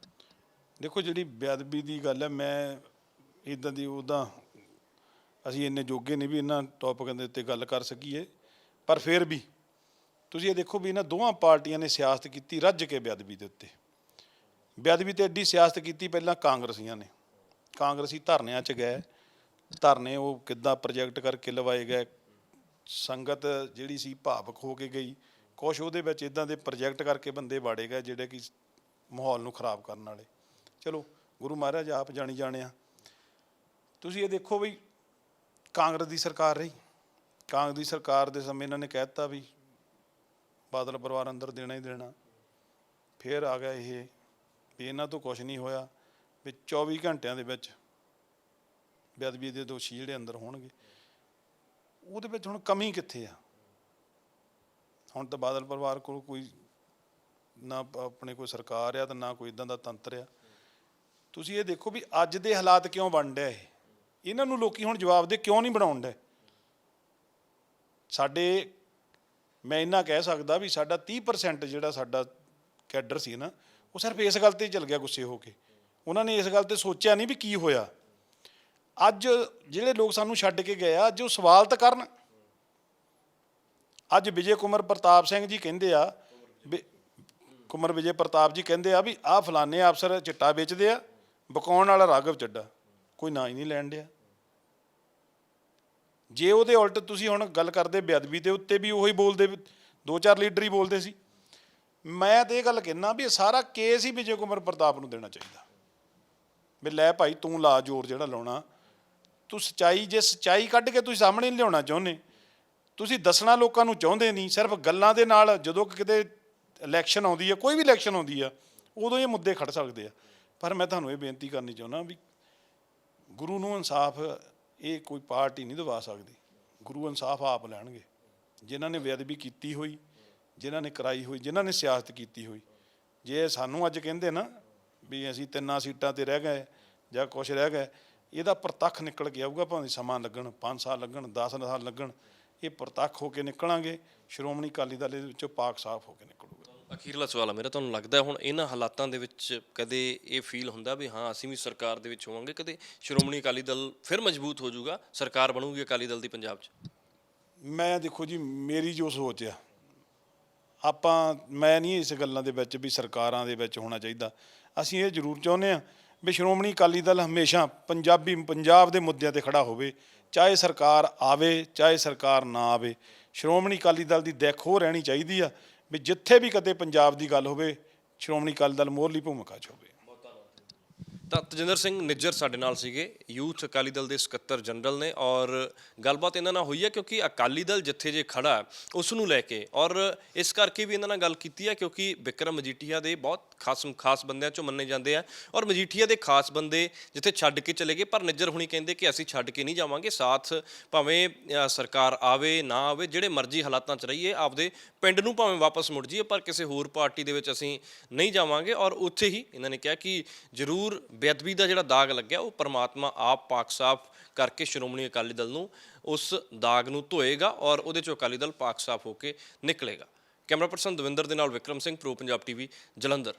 ਦੇਖੋ ਜਿਹੜੀ ਬੇਅਦਬੀ ਦੀ ਗੱਲ ਹੈ, ਮੈਂ ਇਦਾਂ ਦੀ ਉਹਦਾ ਅਸੀਂ ਇੰਨੇ ਜੋਗੇ ਨਹੀਂ ਵੀ ਇਹਨਾਂ ਟੌਪਿਕਾਂ ਦੇ ਉੱਤੇ ਗੱਲ ਕਰ ਸਕੀਏ, ਪਰ ਫਿਰ ਵੀ ਤੁਸੀਂ ਇਹ ਦੇਖੋ ਵੀ ਇਹਨਾਂ ਦੋਵਾਂ ਪਾਰਟੀਆਂ ਨੇ ਸਿਆਸਤ ਕੀਤੀ ਰੱਜ ਕੇ ਬੇਅਦਬੀ ਦੇ ਉੱਤੇ। ਬੇਅਦਬੀ ਤੇ ਐਡੀ ਸਿਆਸਤ ਕੀਤੀ ਪਹਿਲਾਂ ਕਾਂਗਰਸੀਆਂ ਨੇ। ਕਾਂਗਰਸੀ ਧਰਨਿਆਂ 'ਚ ਗਏ, ਧਰਨੇ ਉਹ ਕਿੱਦਾਂ ਪ੍ਰੋਜੈਕਟ ਕਰਕੇ ਲਵਾਏ ਗਏ, ਸੰਗਤ ਜਿਹੜੀ ਸੀ ਭਾਵਕ ਹੋ ਕੇ ਗਈ, ਕੁਛ ਉਹਦੇ ਵਿੱਚ ਇਦਾਂ ਦੇ ਪ੍ਰੋਜੈਕਟ ਕਰਕੇ ਬੰਦੇ ਵਾੜੇ ਗਏ ਜਿਹੜੇ ਕਿ ਮਾਹੌਲ ਨੂੰ ਖਰਾਬ ਕਰਨ ਵਾਲੇ। ਚਲੋ, ਗੁਰੂ ਮਹਾਰਾਜ ਆਪ ਜਾਣੀ ਜਾਣਿਆ ਤੁਸੀਂ ਇਹ ਦੇਖੋ ਵੀ ਕਾਂਗਰਸ ਦੀ ਸਰਕਾਰ ਰਹੀ। ਕਾਂਗਰਸ ਦੀ ਸਰਕਾਰ ਦੇ ਸਮੇਂ ਇਹਨਾਂ ਨੇ ਕਹਿ ਦਿੱਤਾ ਵੀ ਬਾਦਲ ਪਰਿਵਾਰ ਅੰਦਰ ਦੇਣਾ ਹੀ ਦੇਣਾ। ਫਿਰ ਆ ਗਿਆ ਇਹ ਵੀ ਇਹਨਾਂ ਤੋਂ ਕੁਝ ਨਹੀਂ ਹੋਇਆ ਵੀ 24 ਘੰਟਿਆਂ ਦੇ ਵਿੱਚ ਬੇਅਦਬੀ ਦੇ ਦੋਸ਼ੀ ਜਿਹੜੇ ਅੰਦਰ ਹੋਣਗੇ, ਉਹਦੇ ਵਿੱਚ ਹੁਣ ਕਮੀ ਕਿੱਥੇ ਆ? ਹੁਣ ਤਾਂ ਬਾਦਲ ਪਰਿਵਾਰ ਕੋਲ ਕੋਈ ਨਾ ਆਪਣੇ ਕੋਈ ਸਰਕਾਰ ਆ ਤੇ ਨਾ ਕੋਈ ਇਦਾਂ ਦਾ ਤੰਤਰ ਆ। ਤੁਸੀਂ ਇਹ ਦੇਖੋ ਵੀ ਅੱਜ ਦੇ ਹਾਲਾਤ ਕਿਉਂ ਬਣ ਰਿਹਾ ਇਹ? ਇਹਨਾਂ ਨੂੰ ਲੋਕੀ ਹੁਣ ਜਵਾਬ ਦੇ ਕਿਉਂ ਨਹੀਂ ਬਣਾਉਣ ਡੇ ਸਾਡੇ, ਮੈਂ ਇੰਨਾ ਕਹਿ ਸਕਦਾ ਵੀ ਸਾਡਾ 30% ਜਿਹੜਾ ਸਾਡਾ ਕੈਡਰ ਸੀ ਨਾ, ਉਹ ਸਿਰਫ ਇਸ ਗੱਲ ਤੇ ਹੀ ਚਲ ਗਿਆ ਗੁੱਸੇ ਹੋ ਕੇ। ਉਹਨਾਂ ਨੇ ਇਸ ਗੱਲ ਤੇ ਸੋਚਿਆ ਨਹੀਂ ਵੀ ਕੀ ਹੋਇਆ। ਅੱਜ ਜਿਹੜੇ ਲੋਕ ਸਾਨੂੰ ਛੱਡ ਕੇ ਗਏ ਆ, ਅੱਜ ਉਹ ਸਵਾਲ ਤਾਂ ਕਰਨ। ਅੱਜ ਵਿਜੇ ਕੁਮਾਰ ਪ੍ਰਤਾਪ ਸਿੰਘ ਜੀ ਕਹਿੰਦੇ ਆ, ਵੀ ਕੁਮਰ ਵਿਜੇ ਪ੍ਰਤਾਪ ਜੀ ਕਹਿੰਦੇ ਆ ਵੀ ਆਹ ਫਲਾਣੇ ਅਫਸਰ ਚਿੱਟਾ ਵੇਚਦੇ ਆ, ਬਕਾਉਣ ਵਾਲਾ ਰਾਘਵ ਚੱਡਾ ਕੋਈ ਨਾਂ ਹੀ ਨਹੀਂ ਲੈਣ ਡਿਆ। ਜੇ ਉਹਦੇ ਉਲਟ ਤੁਸੀਂ ਹੁਣ ਗੱਲ ਕਰਦੇ ਬੇਅਦਬੀ ਦੇ ਉੱਤੇ ਵੀ ਉਹੀ ਬੋਲਦੇ ਦੋ ਚਾਰ ਲੀਡਰ ਹੀ ਬੋਲਦੇ ਸੀ। ਮੈਂ ਤੇ ਇਹ ਗੱਲ ਕਹਿਣਾ ਵੀ ਸਾਰਾ ਕੇਸ ਹੀ ਵਿਜੇ ਕੁਮਾਰ ਪ੍ਰਤਾਪ ਨੂੰ ਦੇਣਾ ਚਾਹੀਦਾ। ਵੀ ਲੈ ਭਾਈ ਤੂੰ ਲਾ ਜ਼ੋਰ ਜਿਹੜਾ ਲਾਉਣਾ। ਤੂੰ ਸਚਾਈ, ਜੇ ਸਚਾਈ ਕੱਢ ਕੇ ਤੁਸੀਂ ਸਾਹਮਣੇ ਨਹੀਂ ਲਿਆਉਣਾ ਚਾਹੁੰਦੇ, ਤੁਸੀਂ ਦੱਸਣਾ ਲੋਕਾਂ ਨੂੰ ਚਾਹੁੰਦੇ ਨਹੀਂ। ਸਿਰਫ ਗੱਲਾਂ ਦੇ ਨਾਲ ਜਦੋਂ ਕਿਤੇ ਇਲੈਕਸ਼ਨ ਆਉਂਦੀ ਹੈ ਕੋਈ ਵੀ ਇਲੈਕਸ਼ਨ ਆਉਂਦੀ ਆ, ਉਦੋਂ ਇਹ ਮੁੱਦੇ ਖੜ ਸਕਦੇ ਆ। ਪਰ ਮੈਂ ਤੁਹਾਨੂੰ ਇਹ ਬੇਨਤੀ ਕਰਨੀ ਚਾਹੁੰਦਾ ਵੀ ਗੁਰੂ ਨੂੰ ਇਨਸਾਫ, ਇਹ ਕੋਈ ਪਾਰਟੀ ਨਹੀਂ ਦਵਾ ਸਕਦੀ। ਗੁਰੂ ਇਨਸਾਫ ਆਪ ਲੈਣਗੇ। ਜਿਨ੍ਹਾਂ ਨੇ ਬੇਅਦਬੀ ਕੀਤੀ ਹੋਈ, ਜਿਨ੍ਹਾਂ ਨੇ ਕਰਾਈ ਹੋਈ, ਜਿਨ੍ਹਾਂ ਨੇ ਸਿਆਸਤ ਕੀਤੀ ਹੋਈ। ਜੇ ਸਾਨੂੰ ਅੱਜ ਕਹਿੰਦੇ ਨਾ ਵੀ ਅਸੀਂ ਤਿੰਨਾਂ ਸੀਟਾਂ ਤੇ ਰਹਿ ਗਏ ਜਾਂ ਕੁਛ ਰਹਿ ਗਏ, ਇਹਦਾ ਪ੍ਰਤੱਖ ਨਿਕਲ ਕੇ ਆਊਗਾ, ਭਾਵੇਂ ਸਮਾਂ ਲੱਗਣ 5 ਸਾਲ ਲੱਗਣ 10 ਸਾਲ ਲੱਗਣ, ਇਹ ਪ੍ਰਤੱਖ ਹੋ ਕੇ ਨਿਕਲਾਂਗੇ। ਸ਼੍ਰੋਮਣੀ ਅਕਾਲੀ ਦਲ ਦੇ ਵਿੱਚੋਂ ਪਾਕ ਸਾਫ਼ ਹੋ ਕੇ ਨਿਕਲੂ। ਅਖੀਰਲਾ ਸਵਾਲ ਆ, ਮੇਰਾ ਤੁਹਾਨੂੰ ਲੱਗਦਾ ਹੁਣ ਇਹਨਾਂ ਹਾਲਾਤਾਂ ਦੇ ਵਿੱਚ ਕਦੇ ਇਹ ਫੀਲ ਹੁੰਦਾ ਵੀ ਹਾਂ, ਅਸੀਂ ਵੀ ਸਰਕਾਰ ਦੇ ਵਿੱਚ ਹੋਵਾਂਗੇ? ਕਦੇ ਸ਼੍ਰੋਮਣੀ ਅਕਾਲੀ ਦਲ ਫਿਰ ਮਜ਼ਬੂਤ ਹੋ ਜਾਊਗਾ, ਸਰਕਾਰ ਬਣੂਗੀ ਅਕਾਲੀ ਦਲ ਦੀ ਪੰਜਾਬ 'ਚ? ਮੈਂ ਦੇਖੋ ਜੀ, ਮੇਰੀ ਜੋ ਸੋਚ ਆ, ਆਪਾਂ, ਮੈਂ ਨਹੀਂ ਇਸ ਗੱਲਾਂ ਦੇ ਵਿੱਚ ਵੀ ਸਰਕਾਰਾਂ ਦੇ ਵਿੱਚ ਹੋਣਾ ਚਾਹੀਦਾ। ਅਸੀਂ ਇਹ ਜ਼ਰੂਰ ਚਾਹੁੰਦੇ ਆ ਵੀ ਸ਼੍ਰੋਮਣੀ ਅਕਾਲੀ ਦਲ ਹਮੇਸ਼ਾ ਪੰਜਾਬੀ, ਪੰਜਾਬ ਦੇ ਮੁੱਦਿਆਂ ਤੇ ਖੜਾ ਹੋਵੇ। ਚਾਹੇ ਸਰਕਾਰ ਆਵੇ, ਚਾਹੇ ਸਰਕਾਰ ਨਾ ਆਵੇ, ਸ਼੍ਰੋਮਣੀ ਅਕਾਲੀ ਦਲ ਦੀ ਦੇਖ ਹੋ ਰਹਿਣੀ ਚਾਹੀਦੀ ਆ। ਵੀ ਜਿੱਥੇ ਵੀ ਕਦੇ ਪੰਜਾਬ ਦੀ ਗੱਲ ਹੋਵੇ, ਸ਼੍ਰੋਮਣੀ ਅਕਾਲੀ ਦਲ ਮੋਹਰਲੀ ਭੂਮਿਕਾ 'ਚ ਹੋਵੇ। ਤਾਂ ਤਜਿੰਦਰ ਸਿੰਘ ਨਿੱਜਰ ਸਾਡੇ ਨਾਲ ਸੀਗੇ। ਯੂਥ ਅਕਾਲੀ ਦਲ ਦੇ ਸਕੱਤਰ ਜਨਰਲ ਨੇ ਔਰ ਗੱਲਬਾਤ ਇਹਨਾਂ ਨਾਲ ਹੋਈ ਹੈ ਕਿਉਂਕਿ ਅਕਾਲੀ ਦਲ ਜਿੱਥੇ ਜੇ ਖੜਾ, ਉਸ ਨੂੰ ਲੈ ਕੇ ਔਰ ਇਸ ਕਰਕੇ ਵੀ ਇਹਨਾਂ ਨਾਲ ਗੱਲ ਕੀਤੀ ਹੈ ਕਿਉਂਕਿ ਵਿਕਰਮ ਮਜੀਠੀਆ ਦੇ ਬਹੁਤ ਖਾਸ ਖਾਸ ਬੰਦਿਆਂ ਚੋਂ ਮੰਨੇ ਜਾਂਦੇ ਆ। ਔਰ ਮਜੀਠੀਆ ਦੇ ਖਾਸ ਬੰਦੇ ਜਿੱਥੇ ਛੱਡ ਕੇ ਚਲੇ ਗਏ, ਪਰ ਨਿੱਜਰ ਹੁਣੀ ਕਹਿੰਦੇ ਕਿ ਅਸੀਂ ਛੱਡ ਕੇ ਨਹੀਂ ਜਾਵਾਂਗੇ। ਸਾਥ ਭਾਵੇਂ ਸਰਕਾਰ ਆਵੇ, ਨਾ ਆਵੇ, ਜਿਹੜੇ ਮਰਜ਼ੀ ਹਾਲਾਤਾਂ 'ਚ ਰਹੀਏ, ਆਪਦੇ ਪਿੰਡ ਨੂੰ ਭਾਵੇਂ ਵਾਪਸ ਮੁੜ ਜਾਈਏ, ਪਰ ਕਿਸੇ ਹੋਰ ਪਾਰਟੀ ਦੇ ਵਿੱਚ ਅਸੀਂ ਨਹੀਂ ਜਾਵਾਂਗੇ। ਔਰ ਉੱਥੇ ਹੀ ਇਹਨਾਂ ਨੇ ਕਿਹਾ ਕਿ ਜ਼ਰੂਰ ਬੇਅਦਬੀ ਦਾ ਜਿਹੜਾ ਦਾਗ ਲੱਗਿਆ, ਉਹ ਪਰਮਾਤਮਾ ਆਪ, ਪਾਕ ਸਾਫ਼ ਕਰਕੇ ਸ਼੍ਰੋਮਣੀ ਅਕਾਲੀ ਦਲ ਨੂੰ ਉਸ ਦਾਗ ਨੂੰ ਧੋਏਗਾ ਔਰ ਉਹਦੇ ਚੋਂ ਅਕਾਲੀ ਦਲ ਪਾਕ ਸਾਫ਼ ਹੋ ਕੇ ਨਿਕਲੇਗਾ। ਕੈਮਰਾ ਪਰਸਨ ਦਵਿੰਦਰ ਦੇ ਨਾਲ ਵਿਕਰਮ ਸਿੰਘ, ਪ੍ਰੋ ਪੰਜਾਬ ਟੀਵੀ, ਜਲੰਧਰ।